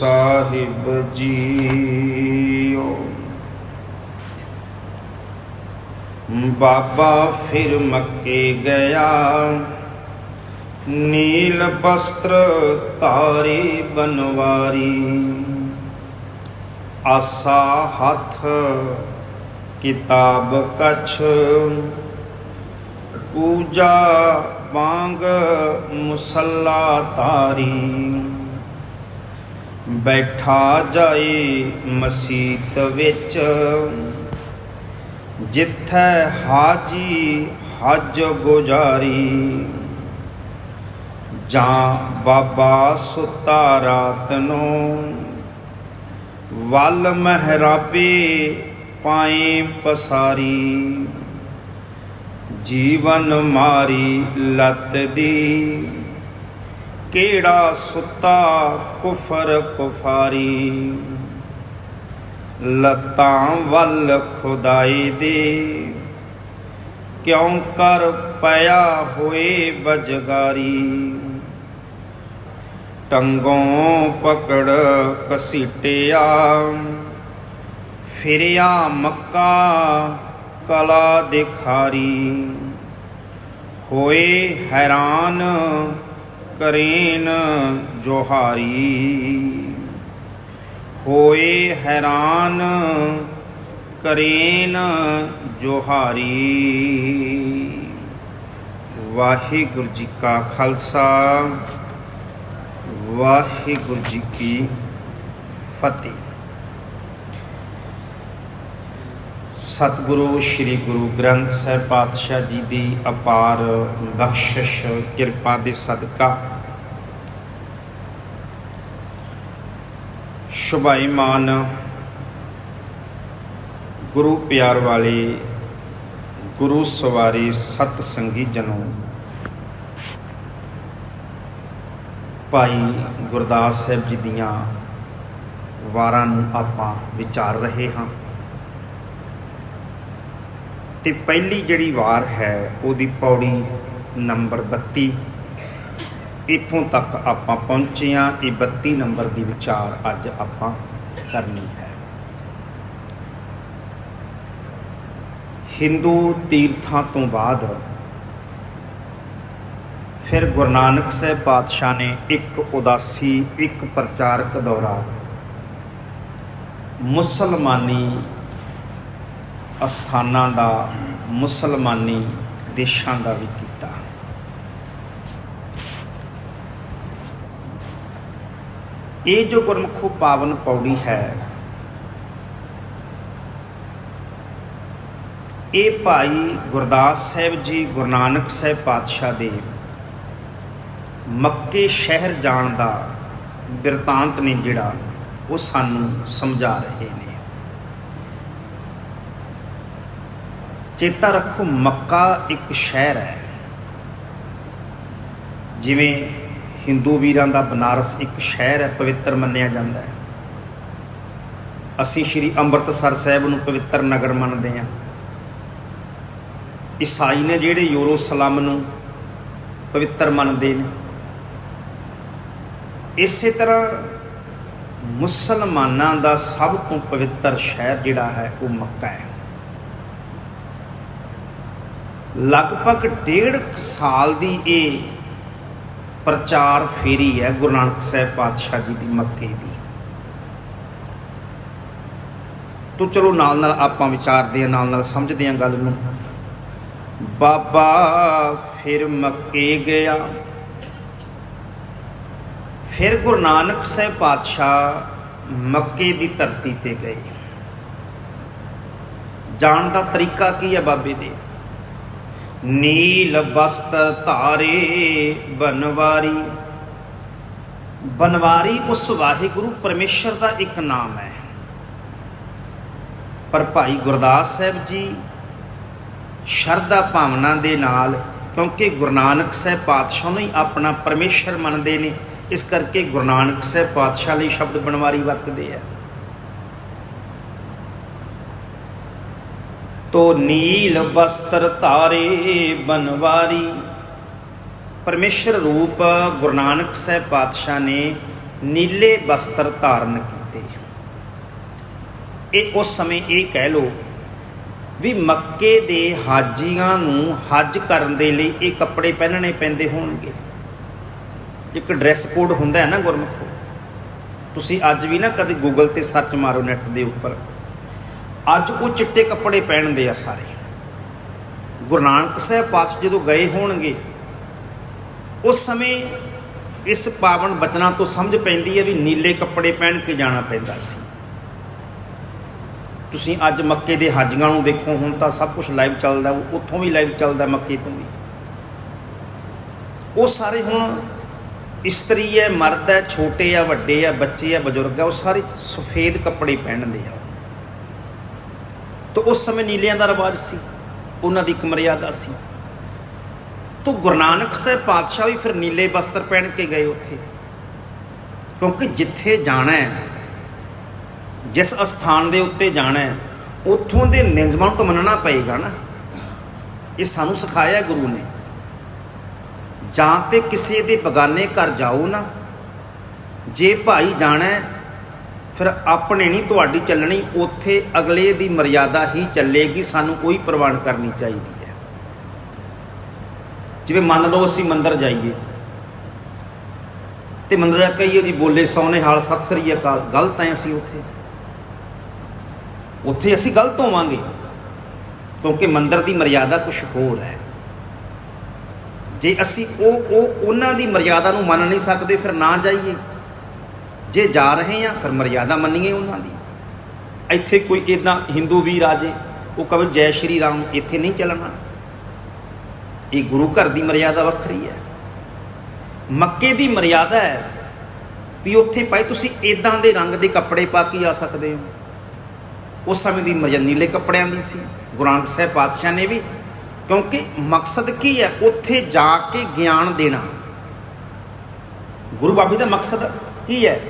ਸਾਹਿਬ JIO. ਬਾਬਾ ਫਿਰ ਮੱਕੇ ਗਿਆ। ਨੀਲ ਵਸਤਰ ਧਾਰੇ ਬਨਵਾਰੀ। ਆਸਾ ਹੱਥ, ਕਿਤਾਬ ਕਛ। ਪੂਜਾ ਵਾਂਗ ਮੁਸੱਲਾ ਤਾਰੀ ਬੈਠਾ ਜਾਏ ਮਸੀਤ ਵਿੱਚ। ਜਿੱਥੈ ਹਾਜੀ ਹਜ ਗੁਜਾਰੀ, ਜਾਂ ਬਾਬਾ ਸੁੱਤਾ ਰਾਤ ਨੂੰ। ਵੱਲ ਮਹਿਰਾਬੇ ਪਾਏ ਪਸਾਰੀ, ਜੀਵਨ ਮਾਰੀ ਲੱਤ ਦੀ। ਕਿਹੜਾ ਸੁੱਤਾ ਕੁਫਰ ਕੁਫਾਰੀ? ਲੱਤਾਂ ਵੱਲ ਖੁਦਾਈ ਦੇ। ਕਿਉਂ ਕਰ ਪਿਆ ਹੋਏ ਬਜਗਾਰੀ? ਟੰਗੋਂ ਪਕੜ ਕਸੀਟਿਆ। ਫਿਰਿਆ ਮੱਕਾ ਕਲਾ ਦਿਖਾਰੀ। ਹੋਏ ਹੈਰਾਨ ਕਰੇਨ ਜੋਹਾਰੀ। ਹੋਏ ਹੈਰਾਨ ਕਰੇਨ ਜੋਹਾਰੀ। ਵਾਹਿਗੁਰੂ ਜੀ ਕਾ ਖਾਲਸਾ ਵਾਹਿਗੁਰੂ ਜੀ ਕੀ ਫਤਿਹ। ਸਤਿਗੁਰੂ, ਸ੍ਰੀ ਗੁਰੂ ਗ੍ਰੰਥ ਸਾਹਿਬ ਪਾਤਸ਼ਾਹ ਜੀ ਦੀ ਅਪਾਰ ਬਖਸ਼ਿਸ਼, ਕਿਰਪਾ ਦੇ ਸਦਕਾ। ਸ਼ੁਭਾਈਮਾਨ ਗੁਰੂ ਪਿਆਰ ਵਾਲੇ ਗੁਰੂ ਸਵਾਰੀ ਸਤ ਸੰਗੀ ਜਨੋ। ਭਾਈ ਗੁਰਦਾਸ ਸਾਹਿਬ ਜੀ ਦੀਆਂ ਵਾਰਾਂ ਨੂੰ ਆਪਾਂ ਵਿਚਾਰ ਰਹੇ ਹਾਂ। ਤੇ ਪਹਿਲੀ ਜਿਹੜੀ ਵਾਰ ਹੈ ਉਹਦੀ ਪੌੜੀ ਨੰਬਰ 32 ਇੱਥੋਂ ਤੱਕ ਆਪਾਂ ਪਹੁੰਚੇ ਹਾਂ। ਇਹ 32 ਨੰਬਰ ਦੀ ਵਿਚਾਰ ਅੱਜ ਆਪਾਂ ਕਰਨੀ ਹੈ। ਹਿੰਦੂ ਤੀਰਥਾਂ ਤੋਂ ਬਾਅਦ ਫਿਰ ਗੁਰੂ ਨਾਨਕ ਸਾਹਿਬ ਪਾਤਸ਼ਾਹ ਨੇ ਇੱਕ ਉਦਾਸੀ, ਇੱਕ ਪ੍ਰਚਾਰਕ ਦੌਰਾ ਮੁਸਲਮਾਨੀ ਅਸਥਾਨਾਂ ਦਾ ਮੁਸਲਮਾਨੀ ਦੇਸ਼ਾਂ ਦਾ ਵੀ ਕੀਤਾ। ਇਹ ਜੋ ਗੁਰਮੁਖੋ ਪਾਵਨ ਪੌੜੀ ਹੈ, ਇਹ ਭਾਈ ਗੁਰਦਾਸ ਸਾਹਿਬ ਜੀ, ਗੁਰੂ ਨਾਨਕ ਸਾਹਿਬ ਪਾਤਸ਼ਾਹ ਦੇ ਮੱਕੇ ਸ਼ਹਿਰ ਜਾਣ ਦਾ ਬਿਰਤਾਂਤ ਨੇ ਜਿਹੜਾ, ਉਹ ਸਾਨੂੰ ਸਮਝਾ ਰਹੇ ਨੇ। ਚੇਤਾ ਰੱਖੋ, ਮੱਕਾ ਇੱਕ ਸ਼ਹਿਰ ਹੈ। ਜਿਵੇਂ ਹਿੰਦੂ ਵੀਰਾਂ ਦਾ ਬਨਾਰਸ ਇੱਕ ਸ਼ਹਿਰ ਹੈ, ਪਵਿੱਤਰ ਮੰਨਿਆ ਜਾਂਦਾ ਹੈ। ਅਸੀਂ ਸ਼੍ਰੀ ਅੰਮ੍ਰਿਤਸਰ ਸਾਹਿਬ ਨੂੰ ਪਵਿੱਤਰ ਨਗਰ ਮੰਨਦੇ ਹਾਂ। ਈਸਾਈ ਨੇ ਜਿਹੜੇ ਯਰੂਸ਼ਲਮ ਨੂੰ ਪਵਿੱਤਰ ਮੰਨਦੇ ਨੇ, ਇਸੇ ਤਰ੍ਹਾਂ ਮੁਸਲਮਾਨਾਂ ਦਾ ਸਭ ਤੋਂ ਪਵਿੱਤਰ ਸ਼ਹਿਰ ਜਿਹੜਾ ਹੈ, ਉਹ ਮੱਕਾ ਹੈ। ਲਗਭਗ ਡੇਢ ਸਾਲ ਦੀ ਇਹ ਪ੍ਰਚਾਰ ਫੇਰੀ ਹੈ ਗੁਰੂ ਨਾਨਕ ਸਾਹਿਬ ਪਾਤਸ਼ਾਹ ਜੀ ਦੀ ਮੱਕੇ ਦੀ। ਤੋ ਚਲੋ ਨਾਲ ਨਾਲ ਆਪਾਂ ਵਿਚਾਰਦੇ ਹਾਂ, ਨਾਲ ਨਾਲ ਸਮਝਦੇ ਹਾਂ ਗੱਲ ਨੂੰ। ਬਾਬਾ ਫਿਰ ਮੱਕੇ ਗਿਆ। ਫਿਰ ਗੁਰੂ ਨਾਨਕ ਸਾਹਿਬ ਪਾਤਸ਼ਾਹ ਮੱਕੇ ਦੀ ਧਰਤੀ ਤੇ ਗਏ। ਜਾਣ ਦਾ ਤਰੀਕਾ ਕੀ ਹੈ ਬਾਬੇ ਦੇ? ਨੀਲ ਬਸਤਰ ਧਾਰੇ ਬਨਵਾਰੀ। ਬਨਵਾਰੀ ਉਸ ਵਾਹਿਗੁਰੂ ਪਰਮੇਸ਼ਰ ਦਾ ਇੱਕ ਨਾਮ ਹੈ। ਪਰ ਭਾਈ ਗੁਰਦਾਸ ਸਾਹਿਬ ਜੀ ਸ਼ਰਧਾ ਭਾਵਨਾ ਦੇ ਨਾਲ, ਕਿਉਂਕਿ ਗੁਰੂ ਨਾਨਕ ਸਾਹਿਬ ਪਾਤਸ਼ਾਹ ਨੂੰ ਹੀ ਆਪਣਾ ਪਰਮੇਸ਼ਰ ਮੰਨਦੇ ਨੇ, ਇਸ ਕਰਕੇ ਗੁਰੂ ਨਾਨਕ ਸਾਹਿਬ ਪਾਤਸ਼ਾਹ ਲਈ ਸ਼ਬਦ ਬਨਵਾਰੀ ਵਰਤਦੇ ਆ। ਤੋ ਨੀਲ ਬਸਤਰ ਧਾਰੇ ਬਨਵਾਰੀ। ਪਰਮੇਸ਼ਰ ਰੂਪ ਗੁਰੂ ਨਾਨਕ ਸਾਹਿਬ ਪਾਤਸ਼ਾਹ ਨੇ ਨੀਲੇ ਵਸਤਰ ਧਾਰਨ ਕੀਤੇ। ਇਹ ਉਸ ਸਮੇਂ ਇਹ ਕਹਿ ਲੋ ਵੀ ਮੱਕੇ ਦੇ ਹਾਜੀਆਂ ਨੂੰ ਹੱਜ ਕਰਨ ਦੇ ਲਈ ਇਹ ਕੱਪੜੇ ਪਹਿਨਣੇ ਪੈਂਦੇ ਹੋਣਗੇ। ਇੱਕ ਡਰੈਸ ਕੋਡ ਹੁੰਦਾ ਹੈ ਨਾ ਗੁਰਮੁਖੋ ਤੁਸੀਂ ਅੱਜ ਵੀ ਨਾ ਕਦੇ ਗੂਗਲ ਤੇ ਸਰਚ ਮਾਰੋ ਨੈਟ ਦੇ ਉੱਪਰ। ਅੱਜ ਉਹ ਚਿੱਟੇ ਕੱਪੜੇ ਪਹਿਨਦੇ ਆ ਸਾਰੇ। ਗੁਰੂ ਨਾਨਕ ਸਾਹਿਬ ਪਾਤਸ਼ਾਹ ਜਦੋਂ ਗਏ ਹੋਣਗੇ, ਉਸ ਸਮੇਂ ਇਸ ਪਾਵਨ ਬਚਨਾਂ ਤੋਂ ਸਮਝ ਪੈਂਦੀ ਹੈ ਵੀ ਨੀਲੇ ਕੱਪੜੇ ਪਹਿਨ ਕੇ ਜਾਣਾ ਪੈਂਦਾ ਸੀ। ਤੁਸੀਂ ਅੱਜ ਮੱਕੇ ਦੇ ਹਾਜੀਆਂ ਨੂੰ ਦੇਖੋ, ਹੁਣ ਤਾਂ ਸਭ ਕੁਝ ਲਾਈਵ ਚੱਲਦਾ, ਉੱਥੋਂ ਵੀ ਲਾਈਵ ਚੱਲਦਾ ਮੱਕੇ ਤੋਂ ਵੀ। ਉਹ ਸਾਰੇ ਹੁਣ ਇਸਤਰੀ ਹੈ, ਮਰਦ ਹੈ, ਛੋਟੇ ਆ, ਵੱਡੇ ਆ, ਬੱਚੇ ਆ, ਬਜ਼ੁਰਗ ਆ, ਉਹ ਸਾਰੇ ਸਫੇਦ ਕੱਪੜੇ ਪਹਿਨਦੇ ਆ। ਤਾਂ ਉਸ ਸਮੇਂ ਨੀਲਿਆਂ ਦਾ ਰਿਵਾਜ ਸੀ, ਉਹਨਾਂ ਦੀ ਇੱਕ ਮਰਿਆਦਾ ਸੀ। ਤਾਂ ਗੁਰੂ ਨਾਨਕ ਸਾਹਿਬ ਪਾਤਸ਼ਾਹ ਵੀ ਫਿਰ ਨੀਲੇ ਵਸਤਰ ਪਹਿਨ ਕੇ ਗਏ ਉੱਥੇ। ਕਿਉਂਕਿ ਜਿੱਥੇ ਜਾਣਾ ਹੈ, ਜਿਸ ਅਸਥਾਨ ਦੇ ਉੱਤੇ ਜਾਣਾ ਹੈ, ਉੱਥੋਂ ਦੇ ਨਿਯਮਾਂ ਨੂੰ ਮੰਨਣਾ ਪਏਗਾ ਨਾ। ਇਹ ਸਾਨੂੰ ਸਿਖਾਇਆ ਗੁਰੂ ਨੇ। ਜਾਂ ਤੇ ਕਿਸੇ ਦੇ ਬਗਾਨੇ ਘਰ ਜਾਓ ਨਾ। ਜੇ ਭਾਈ ਜਾਣਾ ਫਿਰ ਆਪਣੇ ਨਹੀਂ, ਤੁਹਾਡੀ ਚੱਲਣੀ, ਉੱਥੇ ਅਗਲੇ ਦੀ ਮਰਿਆਦਾ ਹੀ ਚੱਲੇਗੀ, ਸਾਨੂੰ ਕੋਈ ਪ੍ਰਵਾਨ ਕਰਨੀ ਚਾਹੀਦੀ ਹੈ। ਜਿਵੇਂ ਮੰਨ ਲਓ ਅਸੀਂ ਮੰਦਰ ਜਾਈਏ, ਤੇ ਮੰਦਰ ਜਾ ਕਹੀਏ ਜੀ, ਬੋਲੇ ਸੋਨੇ ਹਾਲ, ਸਤਿ ਸ੍ਰੀ ਅਕਾਲ, ਗਲਤ ਹੈ ਅਸੀਂ ਉੱਥੇ। ਉੱਥੇ ਅਸੀਂ ਗਲਤ ਹੋਵਾਂਗੇ, ਕਿਉਂਕਿ ਮੰਦਰ ਦੀ ਮਰਿਆਦਾ ਕੁਝ ਹੋਰ ਹੈ। ਜੇ ਅਸੀਂ ਉਹ ਉਹ ਉਹਨਾਂ ਦੀ ਮਰਿਆਦਾ ਨੂੰ ਮੰਨ ਨਹੀਂ ਸਕਦੇ, ਫਿਰ ਨਾ ਜਾਈਏ। ਜੇ ਜਾ ਰਹੇ ਆ ਫਿਰ ਮਰਿਆਦਾ ਮੰਨੀਏ ਉਹਨਾਂ ਦੀ। ਇੱਥੇ ਕੋਈ ਇਦਾਂ ਹਿੰਦੂ ਵੀਰ ਆ ਜੇ, ਉਹ ਕਹੇ ਜੈ ਸ਼੍ਰੀ ਰਾਮ, ਇੱਥੇ ਨਹੀਂ ਚੱਲਣਾ। ਇਹ ਗੁਰੂ ਘਰ ਦੀ ਮਰਿਆਦਾ ਵੱਖਰੀ ਹੈ। ਮੱਕੇ ਦੀ ਮਰਿਆਦਾ ਹੈ ਵੀ ਉੱਥੇ ਭਾਈ ਤੁਸੀਂ ਇਦਾਂ ਦੇ ਰੰਗ ਦੇ ਕੱਪੜੇ ਪਾ ਕੇ ਆ ਸਕਦੇ ਹੋ। ਉਸ ਸਮੇਂ ਦੀ ਮਰਿਆਦਾ ਨੀਲੇ ਕੱਪੜਿਆਂ ਦੀ ਸੀ। ਗੁਰੂ ਨਾਨਕ ਸਾਹਿਬ ਪਾਤਸ਼ਾਹ ਨੇ ਵੀ, ਕਿਉਂਕਿ ਮਕਸਦ ਕੀ ਹੈ? ਉੱਥੇ ਜਾ ਕੇ ਗਿਆਨ ਦੇਣਾ। ਗੁਰੂ ਬਾਬੇ ਦਾ ਮਕਸਦ ਕੀ ਹੈ?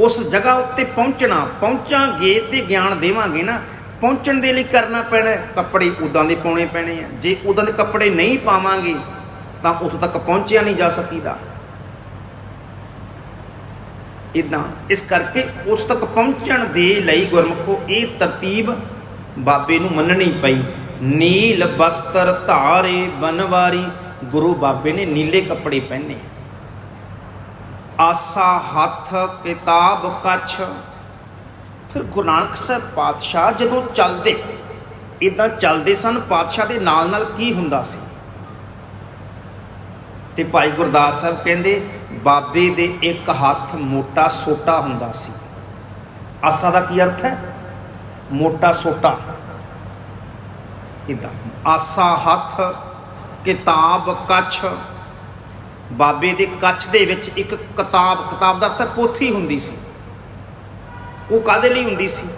ਉਸ ਜਗ੍ਹਾ ਉੱਤੇ ਪਹੁੰਚਣਾ, ਪਹੁੰਚਾਂਗੇ ਤੇ ਗਿਆਨ ਦੇਵਾਂਗੇ ਨਾ, ਪਹੁੰਚਣ ਦੇ ਲਈ ਕਰਨਾ ਪੈਣਾ ਕੱਪੜੇ ਉਦਾਂ ਦੇ ਪਾਉਣੇ ਪੈਣੇ ਆ। ਜੇ ਉਦਾਂ ਦੇ ਕੱਪੜੇ ਨਹੀਂ ਪਾਵਾਂਗੇ, ਤਾਂ ਉੱਥੋਂ ਤੱਕ ਪਹੁੰਚਿਆ ਨਹੀਂ ਜਾ ਸਕੀਦਾ। ਇਦਾਂ ਇਸ ਕਰਕੇ ਉਸ ਤੱਕ ਪਹੁੰਚਣ ਦੇ ਲਈ ਗੁਰਮੁਖੋ, ਇਹ ਤਰਤੀਬ ਬਾਬੇ ਨੂੰ ਮੰਨਣੀ ਪਈ। ਨੀਲ ਬਸਤਰ ਧਾਰੇ ਬਨਵਾਰੀ, ਗੁਰੂ ਬਾਬੇ ਨੇ ਨੀਲੇ ਕੱਪੜੇ ਪਹਿਨੇ। ਆਸਾ ਹੱਥ ਕਿਤਾਬ ਕੱਛ। ਫਿਰ ਗੁਰੂ ਨਾਨਕ ਸਾਹਿਬ ਪਾਤਸ਼ਾਹ ਜਦੋਂ ਚੱਲਦੇ ਇਦਾਂ ਚੱਲਦੇ ਸਨ, ਪਾਤਸ਼ਾਹ ਦੇ ਨਾਲ ਨਾਲ ਕੀ ਹੁੰਦਾ ਸੀ? ਤੇ ਭਾਈ ਗੁਰਦਾਸ ਸਾਹਿਬ ਕਹਿੰਦੇ, ਬਾਬੇ ਦੇ ਇੱਕ ਹੱਥ ਮੋਟਾ ਸੋਟਾ ਹੁੰਦਾ ਸੀ। ਆਸਾ ਦਾ ਕੀ ਅਰਥ ਹੈ? ਮੋਟਾ ਸੋਟਾ। ਇਦਾਂ ਆਸਾ ਹੱਥ ਕਿਤਾਬ ਕੱਛ। ਬਾਬੇ ਦੇ ਕੱਛ ਦੇ ਵਿੱਚ ਇੱਕ ਕਿਤਾਬ ਕਿਤਾਬ ਦਾ ਅਰਥ ਪੋਥੀ ਹੁੰਦੀ ਸੀ। ਉਹ ਕਾਦੇ ਲਈ ਹੁੰਦੀ ਸੀ?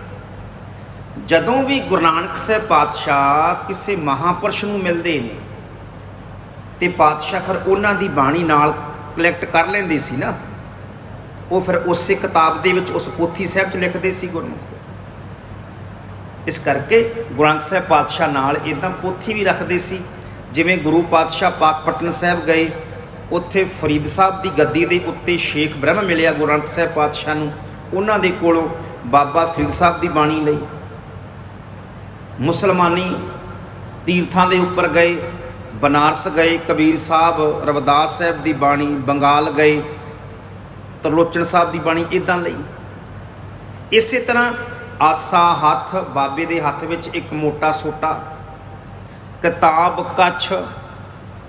ਜਦੋਂ ਵੀ ਗੁਰੂ ਨਾਨਕ ਸਾਹਿਬ ਪਾਤਸ਼ਾਹ ਕਿਸੇ ਮਹਾਪੁਰਸ਼ ਨੂੰ ਮਿਲਦੇ ਨੇ, ਤੇ ਪਾਤਸ਼ਾਹ ਫਿਰ ਉਹਨਾਂ ਦੀ ਬਾਣੀ ਨਾਲ ਕਲੈਕਟ ਕਰ ਲੈਂਦੇ ਸੀ ਨਾ, ਉਹ ਫਿਰ ਉਸੇ ਕਿਤਾਬ ਦੇ ਵਿੱਚ ਉਸ ਪੋਥੀ ਸਾਹਿਬ 'ਚ ਲਿਖਦੇ ਸੀ ਗੁਰਮੁਖ। ਇਸ ਕਰਕੇ ਗੁਰੂ ਨਾਨਕ ਸਾਹਿਬ ਪਾਤਸ਼ਾਹ ਨਾਲ ਇਦਾਂ ਪੋਥੀ ਵੀ ਰੱਖਦੇ ਸੀ, ਜਿਵੇਂ ਗੁਰੂ ਪਾਤਸ਼ਾਹ ਪਾਕ ਪਟਨ ਸਾਹਿਬ ਗਏ ਉੱਥੇ ਫਰੀਦ ਸਾਹਿਬ ਦੀ ਗੱਦੀ ਦੇ ਉੱਤੇ ਸ਼ੇਖ ਬ੍ਰਹਮ ਮਿਲਿਆ ਗੁਰੂ ਨਾਨਕ ਸਾਹਿਬ ਪਾਤਸ਼ਾਹ ਨੂੰ। ਉਹਨਾਂ ਦੇ ਕੋਲੋਂ ਬਾਬਾ ਫਰੀਦ ਸਾਹਿਬ ਦੀ ਬਾਣੀ ਲਈ। ਮੁਸਲਮਾਨੀ ਤੀਰਥਾਂ ਦੇ ਉੱਪਰ ਗਏ, ਬਨਾਰਸ ਗਏ, ਕਬੀਰ ਸਾਹਿਬ, ਰਵਿਦਾਸ ਸਾਹਿਬ ਦੀ ਬਾਣੀ, ਬੰਗਾਲ ਗਏ, ਤਰਲੋਚਨ ਸਾਹਿਬ ਦੀ ਬਾਣੀ ਇਦਾਂ ਲਈ। ਇਸੇ ਤਰ੍ਹਾਂ ਆਸਾ ਹੱਥ ਬਾਬੇ ਦੇ ਹੱਥ ਵਿੱਚ ਇੱਕ ਮੋਟਾ ਸੋਟਾ, ਕਿਤਾਬ ਕੱਛ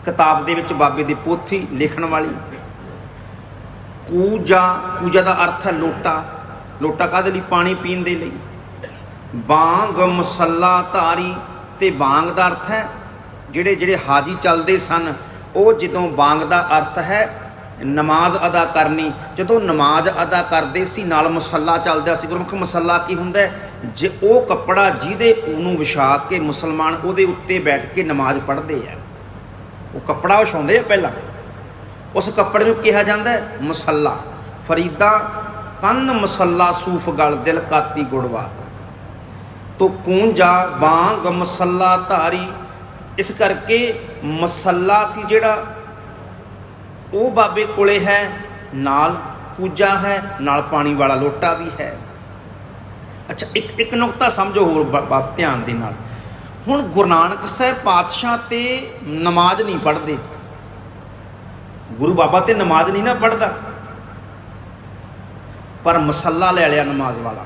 ਕਿਤਾਬ ਦੇ ਵਿੱਚ ਬਾਬੇ ਦੀ ਪੋਥੀ ਲਿਖਣ ਵਾਲੀ। ਕੂਜਾ ਕੂਜਾ ਦਾ ਅਰਥ ਹੈ ਲੋਟਾ। ਲੋਟਾ ਕਾਹਦੇ ਲਈ? ਪਾਣੀ ਪੀਣ ਦੇ ਲਈ। ਬਾਂਗ ਮਸੱਲਾ ਧਾਰੀ ਤੇ ਬਾਂਗ ਦਾ ਅਰਥ ਹੈ, ਜਿਹੜੇ ਜਿਹੜੇ ਹਾਜੀ ਚੱਲਦੇ ਸਨ, ਉਹ ਜਦੋਂ ਬਾਂਗ ਦਾ ਅਰਥ ਹੈ, ਨਮਾਜ਼ ਅਦਾ ਕਰਨੀ। ਜਦੋਂ ਨਮਾਜ਼ ਅਦਾ ਕਰਦੇ ਸੀ, ਨਾਲ ਮਸੱਲਾ ਚੱਲਦਾ ਸੀ। ਗੁਰਮੁਖ ਮਸੱਲਾ ਕੀ ਹੁੰਦਾ ਜੇ ਉਹ ਕੱਪੜਾ ਜਿਹਦੇ ਉਹਨੂੰ ਵਿਛਾ ਕੇ ਮੁਸਲਮਾਨ ਉਹਦੇ ਉੱਤੇ ਬੈਠ ਕੇ ਨਮਾਜ਼ ਪੜ੍ਹਦੇ ਆ ਉਹ ਕੱਪੜਾ ਵਿਛਾਉਂਦੇ ਆ ਪਹਿਲਾਂ। ਉਸ ਕੱਪੜੇ ਨੂੰ ਕਿਹਾ ਜਾਂਦਾ ਹੈ ਮਸੱਲਾ। ਫਰੀਦਾ, ਤਨ ਮਸੱਲਾ ਸੂਫ ਗਲ ਦਿਲ ਕਾਤੀ ਗੁੜਵਾਤ ਤੋ ਕੂੰਜਾ ਬਾਂਗ ਮਸੱਲਾ ਧਾਰੀ। ਇਸ ਕਰਕੇ ਮਸੱਲਾ ਸੀ ਜਿਹੜਾ ਉਹ ਬਾਬੇ ਕੋਲੇ ਹੈ, ਨਾਲ ਕੂਜਾ ਹੈ, ਨਾਲ ਪਾਣੀ ਵਾਲਾ ਲੋਟਾ ਵੀ ਹੈ। ਅੱਛਾ, ਇੱਕ ਇੱਕ ਨੁਕਤਾ ਸਮਝੋ ਹੋਰ ਬ- ਬਾਪ ਧਿਆਨ ਦੇ ਨਾਲ। ਹੁਣ ਗੁਰੂ ਨਾਨਕ ਸਾਹਿਬ ਪਾਤਸ਼ਾਹ ਤੇ ਨਮਾਜ਼ ਨਹੀਂ ਪੜ੍ਹਦੇ। ਗੁਰੂ ਬਾਬਾ ਤੇ ਨਮਾਜ਼ ਨਹੀਂ ਨਾ ਪੜ੍ਹਦਾ। ਪਰ ਮਸੱਲਾ ਲੈ ਲਿਆ ਨਮਾਜ਼ ਵਾਲਾ।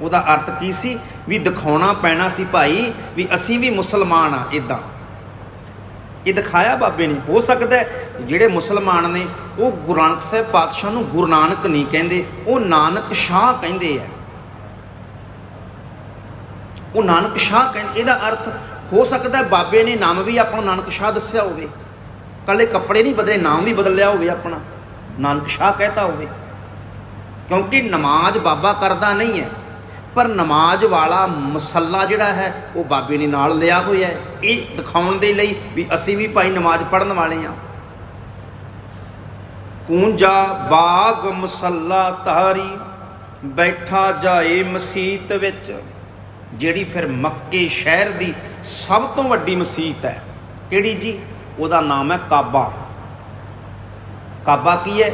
ਉਹਦਾ ਅਰਥ ਕੀ ਸੀ? ਵੀ ਦਿਖਾਉਣਾ ਪੈਣਾ ਸੀ ਭਾਈ ਵੀ ਅਸੀਂ ਵੀ ਮੁਸਲਮਾਨ ਆ ਇਦਾਂ ਇਹ ਦਿਖਾਇਆ ਬਾਬੇ ਨੇ। ਹੋ ਸਕਦਾ ਜਿਹੜੇ ਮੁਸਲਮਾਨ ਨੇ, ਉਹ ਗੁਰੂ ਨਾਨਕ ਸਾਹਿਬ ਪਾਤਸ਼ਾਹ ਨੂੰ ਗੁਰੂ ਨਾਨਕ ਨਹੀਂ ਕਹਿੰਦੇ, ਉਹ ਨਾਨਕ ਸ਼ਾਹ ਕਹਿੰਦੇ ਆ। ਉਹ ਨਾਨਕ ਸ਼ਾਹ ਕਹਿਣ, ਇਹਦਾ ਅਰਥ ਹੋ ਸਕਦਾ ਬਾਬੇ ਨੇ ਨਾਮ ਵੀ ਆਪਣਾ ਨਾਨਕ ਸ਼ਾਹ ਦੱਸਿਆ ਹੋਵੇ। ਕੱਲੇ ਕੱਪੜੇ ਨਹੀਂ ਬਦਲੇ, ਨਾਮ ਵੀ ਬਦਲਿਆ ਹੋਵੇ ਆਪਣਾ। ਨਾਨਕ ਸ਼ਾਹ ਕਹਿਤਾ ਹੋਵੇ। ਕਿਉਂਕਿ ਨਮਾਜ਼ ਬਾਬਾ ਕਰਦਾ ਨਹੀਂ ਹੈ। ਪਰ ਨਮਾਜ਼ ਵਾਲਾ ਮਸੱਲਾ ਜਿਹੜਾ ਹੈ, ਉਹ ਬਾਬੇ ਨੇ ਨਾਲ ਲਿਆ ਹੋਇਆ ਹੈ। ਇਹ ਦਿਖਾਉਣ ਦੇ ਲਈ ਵੀ ਅਸੀਂ ਵੀ ਭਾਈ ਨਮਾਜ਼ ਪੜ੍ਹਨ ਵਾਲੇ ਹਾਂ। ਕੂੰਜਾ ਬਾਗ ਮਸੱਲਾ ਤਾਰੀ ਬੈਠਾ ਜਾਏ ਮਸੀਤ ਵਿੱਚ। ਜਿਹੜੀ ਫਿਰ ਮੱਕੇ ਸ਼ਹਿਰ ਦੀ ਸਭ ਤੋਂ ਵੱਡੀ ਮਸਜਿਦ ਹੈ। ਕਿਹੜੀ ਜੀ? ਉਹਦਾ ਨਾਮ ਹੈ ਕਾਬਾ। ਕਾਬਾ ਕੀ ਹੈ?